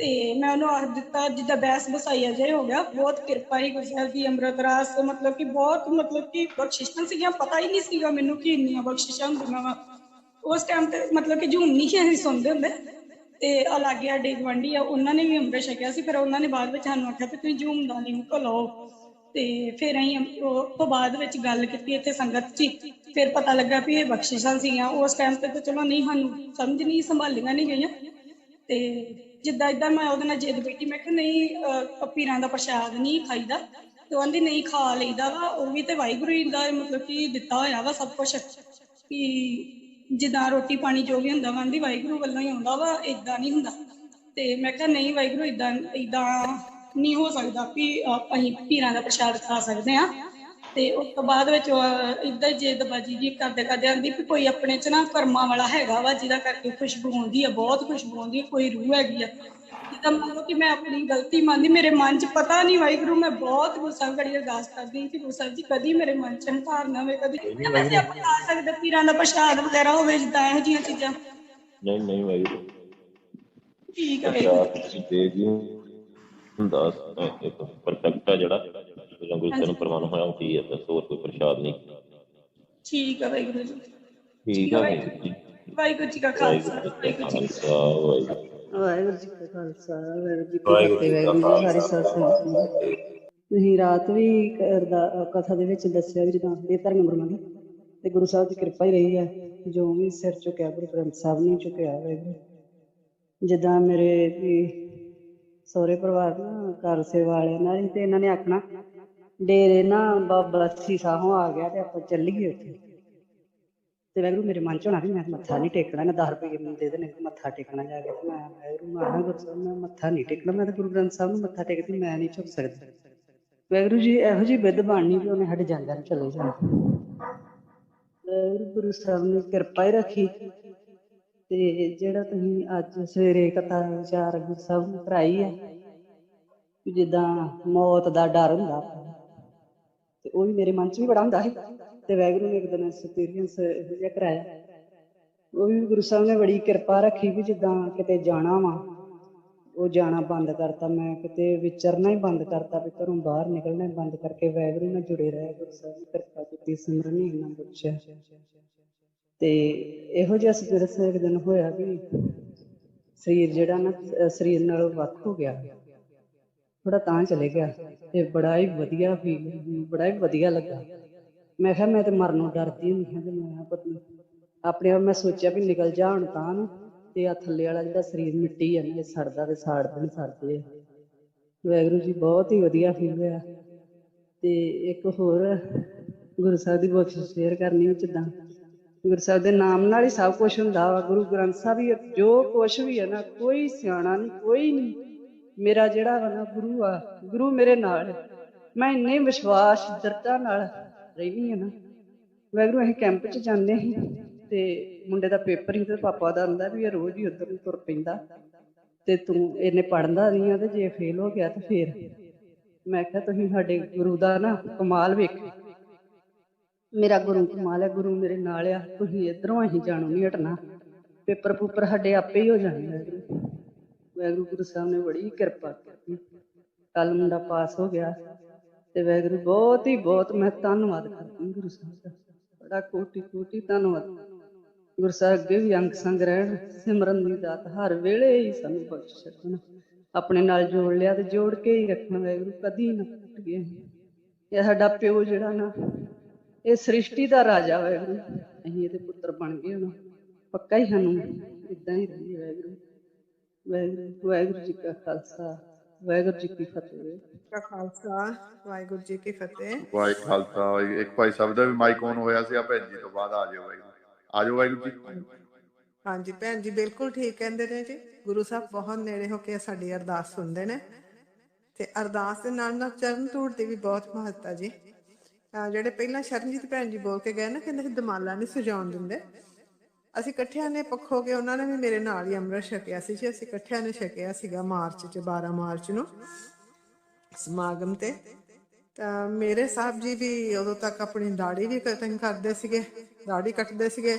Speaker 5: ਤੇ ਮੈਂ ਉਹਨੂੰ ਆਖ ਦਿੱਤਾ, ਜਿੱਦਾਂ ਬੈਸ ਬਸਾਈਆ ਜੇ ਹੋ ਗਿਆ। ਬਹੁਤ ਕਿਰਪਾ ਹੀ ਗੁਰੂ ਸਾਹਿਬ ਦੀ ਅੰਮ੍ਰਿਤ ਰਾਸ ਮਤਲਬ ਕਿ ਬਹੁਤ, ਮਤਲਬ ਕਿ ਬਖਸ਼ਿਸ਼ਾਂ ਸੀਗੀਆਂ। ਪਤਾ ਹੀ ਨਹੀਂ ਸੀਗਾ ਮੈਨੂੰ ਕਿ ਇੰਨੀਆਂ ਬਖਸ਼ਿਸ਼ਾਂ ਹੁੰਦੀਆਂ ਵਾ। ਉਸ ਟਾਈਮ ਤੇ ਮਤਲਬ ਕਿ ਝੂਮ ਨਹੀਂ ਸੀ ਅਸੀਂ ਸੁਣਦੇ ਹੁੰਦੇ, ਤੇ ਆ ਲਾਗੇ ਸਾਡੇ ਆ, ਉਹਨਾਂ ਨੇ ਵੀ ਅੰਮ੍ਰਿਤ ਛਕਿਆ ਸੀ, ਫਿਰ ਉਹਨਾਂ ਨੇ ਬਾਅਦ ਵਿੱਚ ਸਾਨੂੰ ਆਖਿਆ ਕਿ ਤੁਸੀਂ ਝੂਮ ਦਾ ਲਿੰਕ ਲਓ ਤੇ ਫਿਰ ਅਸੀਂ ਉਹ ਤੋਂ ਬਾਅਦ ਵਿੱਚ ਗੱਲ ਕੀਤੀ ਇੱਥੇ ਸੰਗਤ 'ਚ ਹੀ। ਫਿਰ ਪਤਾ ਲੱਗਾ ਵੀ ਇਹ ਬਖਸ਼ਿਸ਼ਾਂ ਸੀਗੀਆਂ। ਉਸ ਟਾਈਮ ਤੇ ਤਾਂ ਚਲੋ ਨਹੀਂ, ਸਾਨੂੰ ਸਮਝ ਨਹੀਂ, ਸੰਭਾਲੀਆਂ ਨਹੀਂ ਗਈਆਂ। ਤੇ ਜਿੱਦਾਂ ਇਦਾਂ ਮੈਂ ਉਹਦੇ ਨਾਲ ਜਿੱਦ ਬੈਠੀ ਮੈਂ ਕਿਹਾ ਨਹੀਂ ਅਹ, ਪੀਰਾਂ ਦਾ ਪ੍ਰਸ਼ਾਦ ਨਹੀਂ ਖਾਈਦਾ। ਤੇ ਉਹ ਕਹਿੰਦੀ ਨਹੀਂ ਖਾ ਲਈਦਾ ਵਾ ਉਹ ਵੀ ਤੇ ਵਾਹਿਗੁਰੂ ਜੀ ਦਾ ਮਤਲਬ ਕਿ ਦਿੱਤਾ ਹੋਇਆ ਵਾ ਸਭ ਕੁਝ ਕਿ ਜਿੱਦਾਂ ਰੋਟੀ ਪਾਣੀ ਜੋ ਵੀ ਹੁੰਦਾ ਵਾ ਕਹਿੰਦੀ ਵਾਹਿਗੁਰੂ ਵੱਲੋਂ ਹੀ ਆਉਂਦਾ ਵਾ ਇਦਾਂ ਨਹੀਂ ਹੁੰਦਾ। ਤੇ ਮੈਂ ਕਿਹਾ ਨਹੀਂ ਵਾਹਿਗੁਰੂ ਇਦਾਂ ਇਦਾਂ ਨਹੀਂ ਹੋ ਸਕਦਾ ਵੀ ਅਹ, ਅਸੀਂ ਪੀਰਾਂ ਦਾ ਪ੍ਰਸ਼ਾਦ ਖਾ ਸਕਦੇ ਆ ਤੇ ਉਸ ਤੋਂ ਬਾਅਦ ਵਿੱਚ ਇਦਾਂ ਜੇਦਬਾਜੀ ਜੀ ਕਰਦੇ ਕਰਦੇ ਆਂਦੀ ਵੀ ਕੋਈ ਆਪਣੇ ਚ ਨਾ ਕਰਮਾਂ ਵਾਲਾ ਹੈਗਾ ਵਾ ਜਿਹਦਾ ਕਰਕੇ ਖੁਸ਼ਬੂ ਆਉਂਦੀ ਆ ਬਹੁਤ ਖੁਸ਼ਬੂ ਆਉਂਦੀ ਆ ਕੋਈ ਰੂਹ ਹੈਗੀ ਆ। ਜਿੱਦਾਂ ਮੰਨ ਕਿ ਮੈਂ ਆਪਣੀ ਗਲਤੀ ਮੰਨਦੀ ਮੇਰੇ ਮਨ 'ਚ ਪਤਾ ਨਹੀਂ ਵਾਹਿਗੁਰੂ ਮੈਂ ਬਹੁਤ ਗੁੱਸਾ ਕਰੀ ਅਰਦਾਸ ਕਰਦੀ ਕਿ ਗੁਰੂ ਸਾਹਿਬ ਜੀ ਕਦੀ ਮੇਰੇ ਮਨ 'ਚ ਹੰਕਾਰ ਨਾ ਹੋਵੇ ਕਦੀ ਵੈਸੇ ਆਪਾਂ ਖਾ ਸਕਦੇ ਪੀਰਾਂ ਦਾ ਪ੍ਰਸ਼ਾਦ ਵਗੈਰਾ ਹੋਵੇ ਜਿੱਦਾਂ ਇਹੋ ਜਿਹੀਆਂ ਚੀਜ਼ਾਂ।
Speaker 6: ਨਹੀਂ ਨਹੀਂ ਵਾਹਿਗੁਰੂ।
Speaker 5: ਠੀਕ ਹੈ
Speaker 6: ਤੁਸੀਂ ਦੇ ਜੀ ਹੁੰਦਾ ਪਰਫੈਕਟ ਆ ਜਿਹੜਾ। ਜਿਹੜਾ ਗੁਰੂ ਸਾਹਿਬ ਨੂੰ ਪ੍ਰਵਾਨ ਹੋਇਆ ਉਹ ਕੀ ਹੈ? ਬਸ ਹੋਰ ਕੋਈ ਪ੍ਰਸ਼ਾਦ ਨਹੀਂ।
Speaker 5: ਠੀਕ ਹੈ ਵਾਹਿਗੁਰੂ ਜੀ।
Speaker 6: ਠੀਕ ਹੈ ਵਾਹਿਗੁਰੂ ਜੀ।
Speaker 5: ਵਾਹਿਗੁਰੂ ਜੀ ਕਾ ਖਾਲਸਾ
Speaker 6: ਵਾਹਿਗੁਰੂ ਜੀ ਕਾ
Speaker 5: ਵਾਹਿਗੁਰੂ ਜੀ
Speaker 6: ਖਾਲਸਾ ਵਾਹਿਗੁਰੂ
Speaker 7: ਵਾਹਿਗੁਰੂ ਜੀ ਕਾ ਖਾਲਸਾ ਵਾਹਿਗੁਰੂ ਜੀ ਕੀ
Speaker 6: ਵਾਹਿਗੁਰੂ
Speaker 7: ਫਤਿਹ
Speaker 6: ਜੀ ਕਾ
Speaker 7: ਵਾਹਿਗੁਰੂ ਜੀ
Speaker 6: ਖਾਲਸਾ,
Speaker 7: ਸਤਿ ਤੁਸੀਂ ਰਾਤ ਵੀ ਅਰਦਾ- ਕਥਾ ਦੇ ਵਿੱਚ ਦੱਸਿਆ ਵੀ ਜਿੱਦਾਂ ਇਹ ਧਰਮ ਗੁਰੂਆਂ ਦੀ ਤੇ ਗੁਰੂ ਸਾਹਿਬ ਦੀ ਕਿਰਪਾ ਹੀ ਰਹੀ ਹੈ ਜੋ ਵੀ ਸਿਰ ਚੁੱਕਿਆ ਗੁਰੂ ਗ੍ਰੰਥ ਸਾਹਿਬ ਨੇ ਚੁੱਕਿਆ ਵਾਹਿਗੁਰੂ। ਜਿੱਦਾਂ ਮੇਰੇ ਵੀ ਸਹੁਰੇ ਪਰਿਵਾਰ ਨਾ ਘਰ ਸੇਵਾ ਵਾਲਿਆਂ ਨਾਲ ਹੀ ਤੇ ਇਹਨਾਂ ਨੇ ਆਖਣਾ ਡੇਰੇ ਨਾ ਬਾਬਾ ਸੀਸਾ ਸ਼ਾਹੋਂ ਆ ਗਿਆ ਤੇ ਆਪਾਂ ਚੱਲੀਏ ਉੱਥੇ। ਤੇ ਵਾਹਿਗੁਰੂ ਮੇਰੇ ਮਨ ਚ ਹੋਣਾ ਵੀ ਮੈਂ ਮੱਥਾ ਨਹੀਂ ਟੇਕਣਾ ਨਾ 10 ਰੁਪਏ ਮੈਨੂੰ ਦੇ ਦੇਣੇ ਮੱਥਾ ਟੇਕਣਾ ਜਾ ਕੇ। ਮੈਂ ਵਾਹਿਗੁਰੂ ਨੂੰ ਗੁਰੂ ਸਾਹਿਬ, ਮੈਂ ਮੱਥਾ ਨਹੀਂ ਟੇਕਣਾ, ਮੈਂ ਤਾਂ ਗੁਰੂ ਗ੍ਰੰਥ ਸਾਹਿਬ ਨੂੰ ਮੱਥਾ ਟੇਕਦੀ, ਮੈਂ ਨਹੀਂ ਝੁਕ ਸਕਦੀ। ਵਾਹਿਗੁਰੂ ਜੀ, ਇਹੋ ਜਿਹੀ ਵਿਧ ਬਾਣੀ ਵੀ ਉਹਨੇ ਸਾਡੇ ਜਾਂਦਾ ਨੂੰ ਚਲੇ ਜਾਣਾ। ਵਾਹਿਗੁਰੂ ਗੁਰੂ ਸਾਹਿਬ ਨੇ ਕਿਰਪਾ ਹੀ ਰੱਖੀ। ਤੇ ਜਿਹੜਾ ਤੁਸੀਂ ਅੱਜ ਸਵੇਰੇ ਕਥਾ ਵਿਚਾਰ ਗੁਰੂ ਸਾਹਿਬ ਨੇ ਕਰਾਈ ਹੈ ਜਿੱਦਾਂ ਮੌਤ ਦਾ ਡਰ ਹੁੰਦਾ ਤੇ ਉਹ ਵੀ ਮੇਰੇ ਮਨ 'ਚ ਵੀ ਬੜਾ ਹੁੰਦਾ ਸੀ ਤੇ ਵਾਹਿਗੁਰੂ ਨੇ ਇੱਕ ਦਿਨ ਐਕਸਪੀਰੀਅੰਸ ਇਹੋ ਜਿਹਾ ਕਰਾਇਆ। ਉਹ ਵੀ ਗੁਰੂ ਸਾਹਿਬ ਨੇ ਬੜੀ ਕਿਰਪਾ ਰੱਖੀ ਵੀ ਜਿੱਦਾਂ ਕਿਤੇ ਜਾਣਾ ਵਾ, ਉਹ ਜਾਣਾ ਬੰਦ ਕਰਤਾ, ਮੈਂ ਕਿਤੇ ਵਿਚਰਨਾ ਹੀ ਬੰਦ ਕਰਤਾ ਵੀ ਘਰੋਂ ਬਾਹਰ ਨਿਕਲਣਾ ਹੀ ਬੰਦ ਕਰਕੇ ਵਾਹਿਗੁਰੂ ਨਾਲ ਜੁੜੇ ਰਹੇ ਗੁਰੂ ਸਾਹਿਬ ਨੇ ਕਿਰਪਾ ਕੀਤੀ, ਸਿਮਰਨ ਹੀ ਇੰਨਾ ਬਖਸ਼ਿਆ ਤੇ ਇਹੋ ਜਿਹਾ ਐਕਸਪੀਰੀਅੰਸ ਇੱਕ ਦਿਨ ਹੋਇਆ ਵੀ ਸਰੀਰ ਜਿਹੜਾ ਨਾ ਸਰੀਰ ਨਾਲੋਂ ਵੱਖ ਹੋ ਗਿਆ। ਥੋੜਾ ਤਾਂ ਚਲੇ ਗਿਆ ਤੇ ਬੜਾ ਹੀ ਵਧੀਆ ਫੀਲ ਬੜਾ ਹੀ ਵਧੀਆ ਲੱਗਾ। ਮੈਂ ਕਿਹਾ ਮੈਂ ਤੇ ਮਰਨੋਂ ਡਰਦੀ ਹੁੰਦੀ ਹਾਂ ਤੇ ਮੈਂ ਪਤਾ ਆਪਣੇ ਆਪ ਮੈਂ ਸੋਚਿਆ ਵੀ ਨਿਕਲ ਜਾ ਹੁਣ ਤਾਂ ਨੂੰ, ਤੇ ਆ ਥੱਲੇ ਵਾਲਾ ਜਿਹੜਾ ਸਰੀਰ ਮਿੱਟੀ ਆ ਨਾ, ਇਹ ਸੜਦਾ ਤੇ ਸਾੜਦੇ ਨੇ ਸੜਦੇ ਆ। ਵਾਹਿਗੁਰੂ ਜੀ, ਬਹੁਤ ਹੀ ਵਧੀਆ ਫੀਲ ਹੋਇਆ। ਤੇ ਇੱਕ ਹੋਰ ਗੁਰੂ ਸਾਹਿਬ ਦੀ ਬਖਸ਼ਿਸ਼ ਸ਼ੇਅਰ ਕਰਨੀ ਵਿੱਚ ਜਿੱਦਾਂ। ਗੁਰੂ ਸਾਹਿਬ ਦੇ ਨਾਮ ਨਾਲ ਹੀ ਸਭ ਕੁਝ ਹੁੰਦਾ ਵਾ, ਗੁਰੂ ਗ੍ਰੰਥ ਸਾਹਿਬ ਵੀ ਜੋ ਕੁਝ ਵੀ ਹੈ ਨਾ, ਕੋਈ ਸਿਆਣਾ ਨਹੀਂ, ਕੋਈ ਨਹੀਂ। ਮੇਰਾ ਜਿਹੜਾ ਵਾ ਨਾ ਗੁਰੂ ਆ, ਗੁਰੂ ਮੇਰੇ ਨਾਲ ਮੈਂ ਇੰਨੇ ਵਿਸ਼ਵਾਸ ਦਰਤਾ ਨਾਲ ਰਹਿੰਦੀ ਹਾਂ ਨਾ। ਵਾਹਿਗੁਰੂ ਅਸੀਂ ਕੈਂਪ 'ਚ ਜਾਂਦੇ ਸੀ ਤੇ ਮੁੰਡੇ ਦਾ ਪੇਪਰ ਹੀ ਤੇ ਪਾਪਾ ਦਾ ਆਂਦਾ ਵੀ ਇਹ ਰੋਜ਼ ਹੀ ਉਧਰ ਨੂੰ ਤੁਰ ਪੈਂਦਾ। ਤੇ ਤੂੰ ਇਹਨੇ ਪੜ੍ਹਦਾ ਨਹੀਂ ਆ ਤੇ ਜੇ ਫੇਲ ਹੋ ਗਿਆ ਤਾਂ ਫੇਰ। ਮੈਂ ਕਿਹਾ ਤੁਸੀਂ ਸਾਡੇ ਗੁਰੂ ਦਾ ਨਾ ਕਮਾਲ ਵੇਖੋ। ਮੇਰਾ ਗੁਰੂ ਕਮਾਲ ਹੈ ਗੁਰੂ ਮੇਰੇ ਨਾਲ ਆ। ਤੁਸੀਂ ਇਧਰੋਂ ਅਸੀਂ ਜਾਣੋ ਨਹੀਂ ਹਟਣਾ। ਪੇਪਰ ਪੂਪਰ ਸਾਡੇ ਆਪੇ ਹੀ ਹੋ ਜਾਣੇ ਵਾਹਿਗੁਰੂ ਗੁਰੂ ਸਾਹਿਬ ਨੇ ਬੜੀ ਕਿਰਪਾ ਕੀਤੀ। ਕੱਲ ਮੁੰਡਾ ਪਾਸ ਹੋ ਗਿਆ ਤੇ ਵਾਹਿਗੁਰੂ ਬਹੁਤ ਹੀ ਬਹੁਤ ਮੈਂ ਧੰਨਵਾਦ ਕਰਦੀ ਗੁਰੂ ਸਾਹਿਬ ਦਾ। ਬੜਾ ਕੋਟੀ ਕੋਟੀ ਧੰਨਵਾਦ। ਗੁਰੂ ਸਾਹਿਬ ਅੱਗੇ ਵੀ ਅੰਗ ਸੰਗ ਰਹਿਣ, ਸਿਮਰਨ ਦੀ ਦਾਤ ਹਰ ਵੇਲੇ ਹੀ ਸਾਨੂੰ ਬਖਸ਼ ਸਕਣ ਆਪਣੇ ਨਾਲ ਜੋੜ ਲਿਆ ਤੇ ਜੋੜ ਕੇ ਹੀ ਰੱਖਣਾ ਵਾਹਿਗੁਰੂ ਕਦੀ ਨਾ ਟੁੱਟ ਗਏ ਇਹ ਸਾਡਾ ਪਿਓ ਜਿਹੜਾ ਨਾ, ਇਹ ਸ੍ਰਿਸ਼ਟੀ ਦਾ ਰਾਜਾ ਵੈਗੁਰੂ ਅਸੀਂ ਇਹਦੇ ਪੁੱਤਰ ਬਣ ਗਏ ਨਾ ਪੱਕਾ ਹੀ ਸਾਨੂੰ ਇਦਾਂ ਹੀ ਰਹੀ ਵਾਹਿਗੁਰੂ। ਵਾਹਿਗੁਰੂ ਵਾਹਿਗੁਰੂ ਜੀ ਕਾ ਖਾਲਸਾ ਵਾਹਿਗੁਰੂ ਜੀ ਕੀ ਫਤਿਹ।
Speaker 8: ਕਾ ਖਾਲਸਾ ਵਾਹਿਗੁਰੂ ਜੀ ਕੀ ਫਤਿਹ।
Speaker 1: ਵਾਹਿ ਖਾਲਸਾ ਇੱਕ ਭਾਈ ਸਾਹਿਬ ਦਾ ਵੀ ਮਾਈਕ ਔਨ ਹੋਇਆ ਸੀ ਆ ਭੈਣ ਜੀ ਤੋਂ ਬਾਅਦ ਆ ਜਾਓ ਵਾਹਿਗੁਰੂ। ਆ ਜਾਓ ਵਾਹਿਗੁਰੂ ਜੀ।
Speaker 8: ਹਾਂਜੀ ਭੈਣ ਜੀ ਬਿਲਕੁਲ ਠੀਕ ਕਹਿੰਦੇ ਨੇ ਜੀ। ਗੁਰੂ ਸਾਹਿਬ ਬਹੁਤ ਨੇੜੇ ਹੋ ਕੇ ਸਾਡੀ ਅਰਦਾਸ ਸੁਣਦੇ ਨੇ। ਤੇ ਅਰਦਾਸ ਦੇ ਨਾਲ ਨਾਲ ਚਰਨ ਧੂੜ ਦੀ ਵੀ ਬਹੁਤ ਮਹੱਤਤਾ ਜੀ। ਜਿਹੜੇ ਪਹਿਲਾਂ ਸ਼ਰਨਜੀਤ ਭੈਣ ਜੀ ਬੋਲ ਕੇ ਗਏ ਨਾ ਕਹਿੰਦੇ ਸੀ ਦਮਾਲਾ ਨਹੀਂ ਸਜਾਉਣ ਦਿੰਦੇ। ਅਸੀਂ ਇਕੱਠਿਆਂ ਨੇ ਪੱਖੋ ਕੇ ਉਹਨਾਂ ਨੇ ਵੀ ਮੇਰੇ ਨਾਲ ਹੀ ਅੰਮ੍ਰਿਤ ਛਕਿਆ ਸੀ ਜੀ। ਅਸੀਂ ਇਕੱਠਿਆਂ ਨੇ ਛਕਿਆ ਸੀਗਾ ਮਾਰਚ ਚ 12 ਮਾਰਚ ਨੂੰ ਸਮਾਗਮ ਤੇ। ਤਾਂ ਮੇਰੇ ਸਾਹਿਬ ਜੀ ਵੀ ਉਦੋਂ ਤੱਕ ਆਪਣੀ ਦਾੜੀ ਵੀ ਕਟਿੰਗ ਕਰਦੇ ਸੀਗੇ ਦਾੜੀ ਕੱਟਦੇ ਸੀਗੇ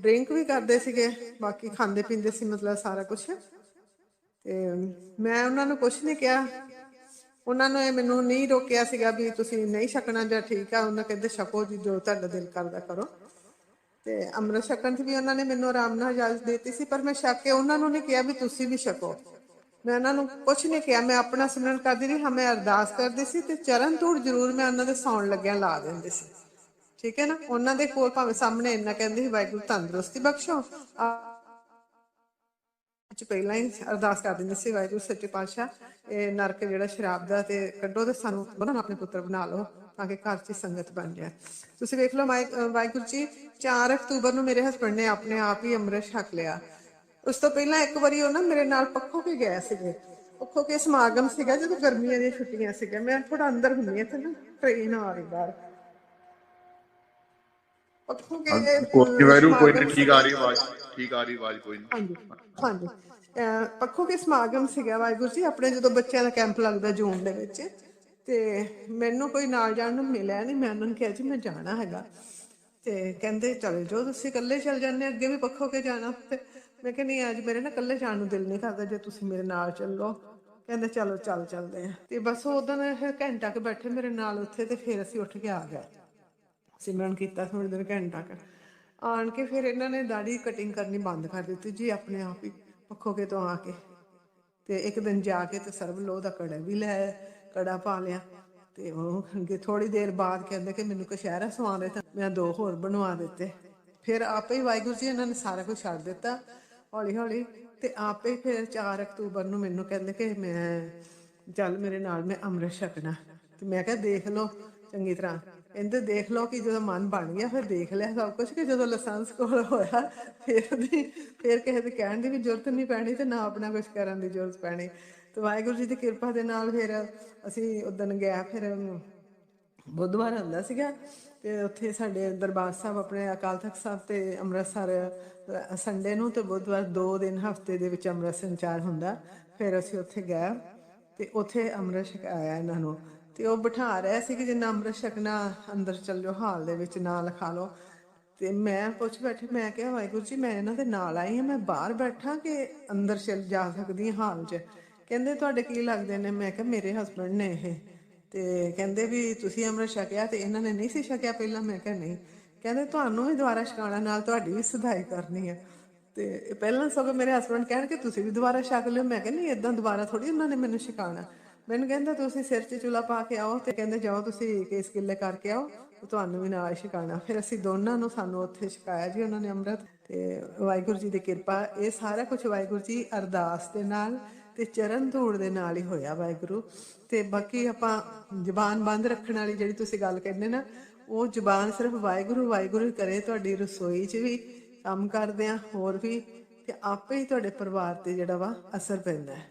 Speaker 8: ਡਰਿੰਕ ਵੀ ਕਰਦੇ ਸੀਗੇ, ਬਾਕੀ ਖਾਂਦੇ ਪੀਂਦੇ ਸੀ ਮਤਲਬ ਸਾਰਾ ਕੁਝ ਤੇ ਮੈਂ ਉਹਨਾਂ ਨੂੰ ਕੁਝ ਨਹੀਂ ਕਿਹਾ। ਉਹਨਾਂ ਨੇ ਮੈਨੂੰ ਨਹੀਂ ਰੋਕਿਆ ਸੀਗਾ ਵੀ ਤੁਸੀਂ ਨਹੀਂ ਛਕਣਾ ਜਾਂ ਠੀਕ ਆ, ਉਹਨਾਂ ਕਹਿੰਦੇ ਛਕੋ ਜੀ, ਜੋ ਤੁਹਾਡਾ ਦਿਲ ਕਰਦਾ ਕਰੋ। ਤੇ ਅੰਮ੍ਰਿਤ ਛਕਣ 'ਚ ਵੀ ਉਹਨਾਂ ਨੇ ਮੈਨੂੰ ਆਰਾਮ ਨਾਲ ਇਜਾਜ਼ਤ ਦਿੱਤੀ ਸੀ, ਪਰ ਮੈਂ ਛਕ ਕੇ ਉਹਨਾਂ ਨੂੰ ਨਹੀਂ ਕਿਹਾ ਵੀ ਤੁਸੀਂ ਵੀ ਛਕੋ। ਮੈਂ ਉਹਨਾਂ ਨੂੰ ਕੁਝ ਨਹੀਂ ਕਿਹਾ, ਮੈਂ ਆਪਣਾ ਸਿਮਰਨ ਕਰਦੀ ਰਹੀ, ਹਾਂ, ਮੈਂ ਅਰਦਾਸ ਕਰਦੀ ਸੀ ਤੇ ਚਰਨ ਧੂੜ ਜ਼ਰੂਰ ਮੈਂ ਉਹਨਾਂ ਦੇ ਸੌਣ ਲੱਗਿਆ ਲਾ ਦਿੰਦੀ ਸੀ। ਠੀਕ ਹੈ ਨਾ? ਉਹਨਾਂ ਦੇ ਕੋਲ ਭਾਵੇਂ ਸਾਹਮਣੇ ਇੰਨਾ ਕਹਿੰਦੇ ਸੀ, ਵਾਹਿਗੁਰੂ ਤੰਦਰੁਸਤੀ ਬਖਸ਼ੋ। ਆ ਚ ਪਹਿਲਾਂ ਹੀ ਅਰਦਾਸ ਕਰ ਦਿੰਦੇ ਸੀ, ਵਾਹਿਗੁਰੂ ਸੱਚੇ ਪਾਤਸ਼ਾਹ, ਇਹ ਨਰਕ ਜਿਹੜਾ ਸ਼ਰਾਬ ਦਾ ਤੇ ਕੱਢੋ ਤੇ ਸਾਨੂੰ ਬਣਾ ਆਪਣੇ ਪੁੱਤਰ ਬਣਾ ਲਓ। ਕਿ ਘਰ 'ਚ ਸੰਗਤ ਬਣ ਜਾਏ। ਤੁਸੀਂ ਵੇਖ ਲਓ ਵਾਹਿਗੁਰੂ ਜੀ 4 ਅਕਤੂਬਰ ਨੂੰ ਮੇਰੇ ਹਸਬੰਡ ਨੇ ਆਪਣੇ ਆਪ ਹੀ ਅੰਮ੍ਰਿਤ ਛਕ ਲਿਆ। ਉਸ ਤੋਂ ਪਹਿਲਾਂ ਇੱਕ ਵਾਰੀ ਉਹ ਨਾ ਮੇਰੇ ਨਾਲ ਪੱਖੋ ਕੇ ਗਏ ਸੀਗੇ। ਪੱਖੋ ਕੇ ਸਮਾਗਮ ਸੀਗਾ ਜਦੋਂ ਗਰਮੀਆਂ ਦੀਆਂ ਛੁੱਟੀਆਂ ਸੀਗੀਆਂ। ਮੈਂ ਥੋੜਾ ਅੰਦਰ ਹੁੰਦੀ ਤੇ ਨਾ ਟ੍ਰੇਨ ਆ ਰਹੀ ਬਾਹਰ। ਪੱਖੋ ਕੇ
Speaker 1: ਕੋਈ ਵਾਹਿਗੁਰੂ ਕੋਈ ਠੀਕ ਆ ਰਹੀ ਆਵਾਜ਼ ਠੀਕ ਆ ਰਹੀ ਆਵਾਜ਼ ਕੋਈ ਨਹੀਂ
Speaker 8: ਹਾਂਜੀ ਪੱਖੋ ਕੇ ਸਮਾਗਮ ਸੀਗਾ ਵਾਹਿਗੁਰੂ ਜੀ ਆਪਣੇ ਜਦੋਂ ਬੱਚਿਆਂ ਦਾ ਕੈਂਪ ਲੱਗਦਾ ਜੂਨ ਦੇ ਵਿੱਚ। ਤੇ ਮੈਨੂੰ ਕੋਈ ਨਾਲ ਜਾਣ ਨੂੰ ਮਿਲਿਆ ਨਹੀਂ ਮੈਂ ਉਹਨਾਂ ਨੂੰ ਕਿਹਾ ਜੀ, ਮੈਂ ਜਾਣਾ ਹੈਗਾ। ਤੇ ਕਹਿੰਦੇ, ਚਲੇ ਜਾਓ, ਤੁਸੀਂ ਇਕੱਲੇ ਚਲ ਜਾਂਦੇ ਅੱਗੇ ਵੀ ਪੱਖੋ ਕੇ ਜਾਣਾ। ਤੇ ਮੈਂ ਕਿਹਾ, ਨਹੀਂ, ਅੱਜ ਮੇਰੇ ਨਾ ਇਕੱਲੇ ਜਾਣ ਨੂੰ ਦਿਲ ਨਹੀਂ ਕਰਦਾ, ਜੇ ਤੁਸੀਂ ਮੇਰੇ ਨਾਲ ਚੱਲੋ। ਕਹਿੰਦੇ, ਚਲੋ, ਚੱਲ ਚੱਲਦੇ ਆ ਤੇ ਬਸ ਉਦੋਂ ਘੰਟਾ ਕੁ ਬੈਠੇ ਮੇਰੇ ਨਾਲ ਉੱਥੇ ਤੇ ਫਿਰ ਅਸੀਂ ਉੱਠ ਕੇ ਆ ਗਏ। ਸਿਮਰਨ ਕੀਤਾ ਥੋੜੀ ਦੇਰ ਘੰਟਾ ਕੁ। ਆਣ ਕੇ ਫਿਰ ਇਹਨਾਂ ਨੇ ਦਾੜੀ ਕਟਿੰਗ ਕਰਨੀ ਬੰਦ ਕਰ ਦਿੱਤੀ ਜੀ, ਆਪਣੇ ਆਪ ਹੀ ਪੱਖੋਗੇ ਤੋਂ ਆ ਕੇ। ਤੇ ਇੱਕ ਦਿਨ ਜਾ ਕੇ ਤੇ ਸਰਬ ਲੋਹ ਦਾ ਕੜਾ ਵੀ ਲੈ ਕੜਾ ਪਾ ਲਿਆ ਤੇ ਉਹ ਅੱਗੇ ਥੋੜੀ ਦੇਰ ਬਾਅਦ ਕਹਿੰਦੇ ਕਿ ਮੈਨੂੰ ਕਸ਼ਹਿਰਾ ਸਵਾ ਦੇ ਤਾਂ ਮੈਂ ਦੋ ਹੋਰ ਬਣਵਾ ਦਿੱਤੇ। ਫਿਰ ਆਪੇ ਹੀ ਵਾਹਿਗੁਰੂ ਜੀ ਇਹਨਾਂ ਨੇ ਸਾਰਾ ਕੁਝ ਛੱਡ ਦਿੱਤਾ ਹੌਲੀ ਹੌਲੀ ਤੇ ਆਪੇ ਹੀ ਫਿਰ 4 ਅਕਤੂਬਰ ਨੂੰ ਮੈਨੂੰ ਕਹਿੰਦੇ ਕਿ ਮੈਂ ਚੱਲ ਮੇਰੇ ਨਾਲ ਮੈਂ ਅੰਮ੍ਰਿਤ ਛਕਣਾ। ਤੇ ਮੈਂ ਕਿਹਾ ਦੇਖ ਲਓ ਚੰਗੀ ਤਰ੍ਹਾਂ। ਕਹਿੰਦੇ ਦੇਖ ਲਓ ਕਿ ਜਦੋਂ ਮਨ ਬਣ ਗਿਆ ਫਿਰ ਦੇਖ ਲਿਆ ਸਭ ਕੁਝ ਕਿ ਜਦੋਂ ਲਾਇਸੈਂਸ ਕੋਲ ਹੋਇਆ ਫਿਰ ਦੀ ਫਿਰ ਕਿਸੇ ਦੇ ਕਹਿਣ ਦੀ ਵੀ ਜ਼ਰੂਰਤ ਨਹੀਂ ਪੈਣੀ ਤੇ ਨਾ ਆਪਣਾ ਕੁਝ ਕਰਨ ਦੀ ਜ਼ਰੂਰਤ ਪੈਣੀ। ਤੇ ਵਾਹਿਗੁਰੂ ਜੀ ਦੀ ਕਿਰਪਾ ਦੇ ਨਾਲ ਫਿਰ ਅਸੀਂ ਉਦੋਂ ਗਿਆ ਫਿਰ ਬੁੱਧਵਾਰ ਹੁੰਦਾ ਸੀਗਾ ਤੇ ਉੱਥੇ ਸਾਡੇ ਦਰਬਾਰ ਸਾਹਿਬ, ਆਪਣੇ ਅਕਾਲ ਤਖਤ ਸਾਹਿਬ ਤੇ ਅੰਮ੍ਰਿਤਸਰ ਸੰਡੇ ਨੂੰ ਤੇ ਬੁੱਧਵਾਰ ਦੋ ਦਿਨ ਹਫ਼ਤੇ ਦੇ ਵਿੱਚ ਅੰਮ੍ਰਿਤ ਸੰਚਾਰ ਹੁੰਦਾ। ਫਿਰ ਅਸੀਂ ਉੱਥੇ ਗਏ ਤੇ ਉੱਥੇ ਅੰਮ੍ਰਿਤ ਛਕਾਇਆ ਇਹਨਾਂ ਨੂੰ ਤੇ ਉਹ ਬਿਠਾ ਰਿਹਾ ਸੀ ਕਿ ਜਿੰਨਾ ਅੰਮ੍ਰਿਤ ਛਕਣਾ ਅੰਦਰ ਚੱਲ ਜਾਓ ਹਾਲ ਦੇ ਵਿੱਚ ਨਾ ਲਿਖਾ ਲਓ। ਤੇ ਮੈਂ ਪੁੱਛ ਬੈਠੀ, ਮੈਂ ਕਿਹਾ, ਵਾਹਿਗੁਰੂ ਜੀ, ਮੈਂ ਇਹਨਾਂ ਦੇ ਨਾਲ ਆਈ ਹਾਂ, ਮੈਂ ਬਾਹਰ ਬੈਠਾ ਕਿ ਅੰਦਰ ਚੱਲ ਜਾ ਸਕਦੀ ਹਾਂ ਹਾਲ 'ਚ? ਕਹਿੰਦੇ ਤੁਹਾਡੇ ਕੀ ਲੱਗਦੇ ਨੇ? ਮੈਂ ਕਿਹਾ ਮੇਰੇ ਹਸਬੰਡ ਨੇ ਇਹ। ਤੇ ਕਹਿੰਦੇ ਵੀ ਤੁਸੀਂ ਅੰਮ੍ਰਿਤ ਛਕਿਆ ਤੇ ਇਹਨਾਂ ਨੇ ਨਹੀਂ ਸੀ ਛਕਿਆ ਪਹਿਲਾਂ? ਮੈਂ ਕਿਹਾ ਨਹੀਂ। ਕਹਿੰਦੇ ਤੁਹਾਨੂੰ ਵੀ ਦੁਬਾਰਾ ਛਕਾਉਣਾ, ਨਾਲ ਤੁਹਾਡੀ ਵੀ ਸਦਾਈ ਕਰਨੀ ਹੈ ਤੇ ਪਹਿਲਾਂ ਸਗੋਂ ਮੇਰੇ ਹਸਬੰਡ ਕਹਿਣ ਕਿ ਤੁਸੀਂ ਵੀ ਦੁਬਾਰਾ ਛਕ ਲਿਓ। ਮੈਂ ਕਹਿੰਦੀ ਇਦਾਂ ਦੁਬਾਰਾ ਥੋੜੀ ਉਹਨਾਂ ਨੇ ਮੈਨੂੰ ਛਕਾਉਣਾ। ਮੈਨੂੰ ਕਹਿੰਦਾ ਤੁਸੀਂ ਸਿਰ 'ਚ ਚੁਲਾ ਪਾ ਕੇ ਆਓ ਤੇ ਕਹਿੰਦੇ ਜਾਓ ਤੁਸੀਂ ਕੇਸ ਕਿੱਲੇ ਕਰਕੇ ਆਓ ਤੁਹਾਨੂੰ ਵੀ ਨਾਲ ਛਕਾਉਣਾ। ਫਿਰ ਅਸੀਂ ਦੋਨਾਂ ਨੂੰ ਸਾਨੂੰ ਉੱਥੇ ਛਕਾਇਆ ਜੀ, ਉਹਨਾਂ ਨੇ ਅੰਮ੍ਰਿਤ ਤੇ ਵਾਹਿਗੁਰੂ ਜੀ ਦੀ ਕਿਰਪਾ। ਇਹ ਸਾਰਾ ਕੁਝ ਵਾਹਿਗੁਰੂ ਜੀ ਅਰਦਾਸ ਦੇ ਨਾਲ ਤੇ ਚਰਨ ਧੂੜ ਦੇ ਨਾਲ ਹੀ ਹੋਇਆ ਵਾਹਿਗੁਰੂ। ਤੇ ਬਾਕੀ ਆਪਾਂ ਜ਼ਬਾਨ ਬੰਦ ਰੱਖਣ ਵਾਲੀ ਜਿਹੜੀ ਤੁਸੀਂ ਗੱਲ ਕਹਿੰਦੇ ਨਾ, ਉਹ ਜ਼ੁਬਾਨ ਸਿਰਫ ਵਾਹਿਗੁਰੂ ਵਾਹਿਗੁਰੂ ਹੀ ਕਰੇ, ਤੁਹਾਡੀ ਰਸੋਈ 'ਚ ਵੀ ਕੰਮ ਕਰਦੇ ਆ, ਹੋਰ ਵੀ, ਤੇ ਆਪੇ ਹੀ ਤੁਹਾਡੇ ਪਰਿਵਾਰ ਤੇ ਜਿਹੜਾ ਵਾ ਅਸਰ ਪੈਂਦਾ ਹੈ।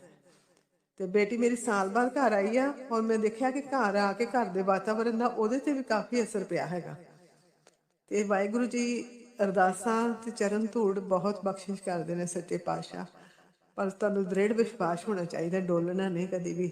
Speaker 8: ਤੇ ਬੇਟੀ ਮੇਰੀ ਸਾਲ ਬਾਅਦ ਘਰ ਆਈ ਆ ਔਰ ਮੈਂ ਦੇਖਿਆ ਕਿ ਘਰ ਆ ਕੇ ਘਰ ਦੇ ਵਾਤਾਵਰਣ ਦਾ ਉਹਦੇ ਤੇ ਵੀ ਕਾਫੀ ਅਸਰ ਪਿਆ ਹੈਗਾ। ਤੇ ਵਾਹਿਗੁਰੂ ਜੀ ਅਰਦਾਸਾਂ ਤੇ ਚਰਨ ਧੂੜ ਬਹੁਤ ਬਖਸ਼ਿਸ਼ ਕਰਦੇ ਨੇ ਸੱਚੇ ਪਾਤਸ਼ਾਹ। ਪਰ ਤੁਹਾਨੂੰ ਦ੍ਰਿੜ ਵਿਸ਼ਵਾਸ ਹੋਣਾ ਚਾਹੀਦਾ ਡੋਲਣਾ ਨਹੀਂ ਕਦੀ ਵੀ।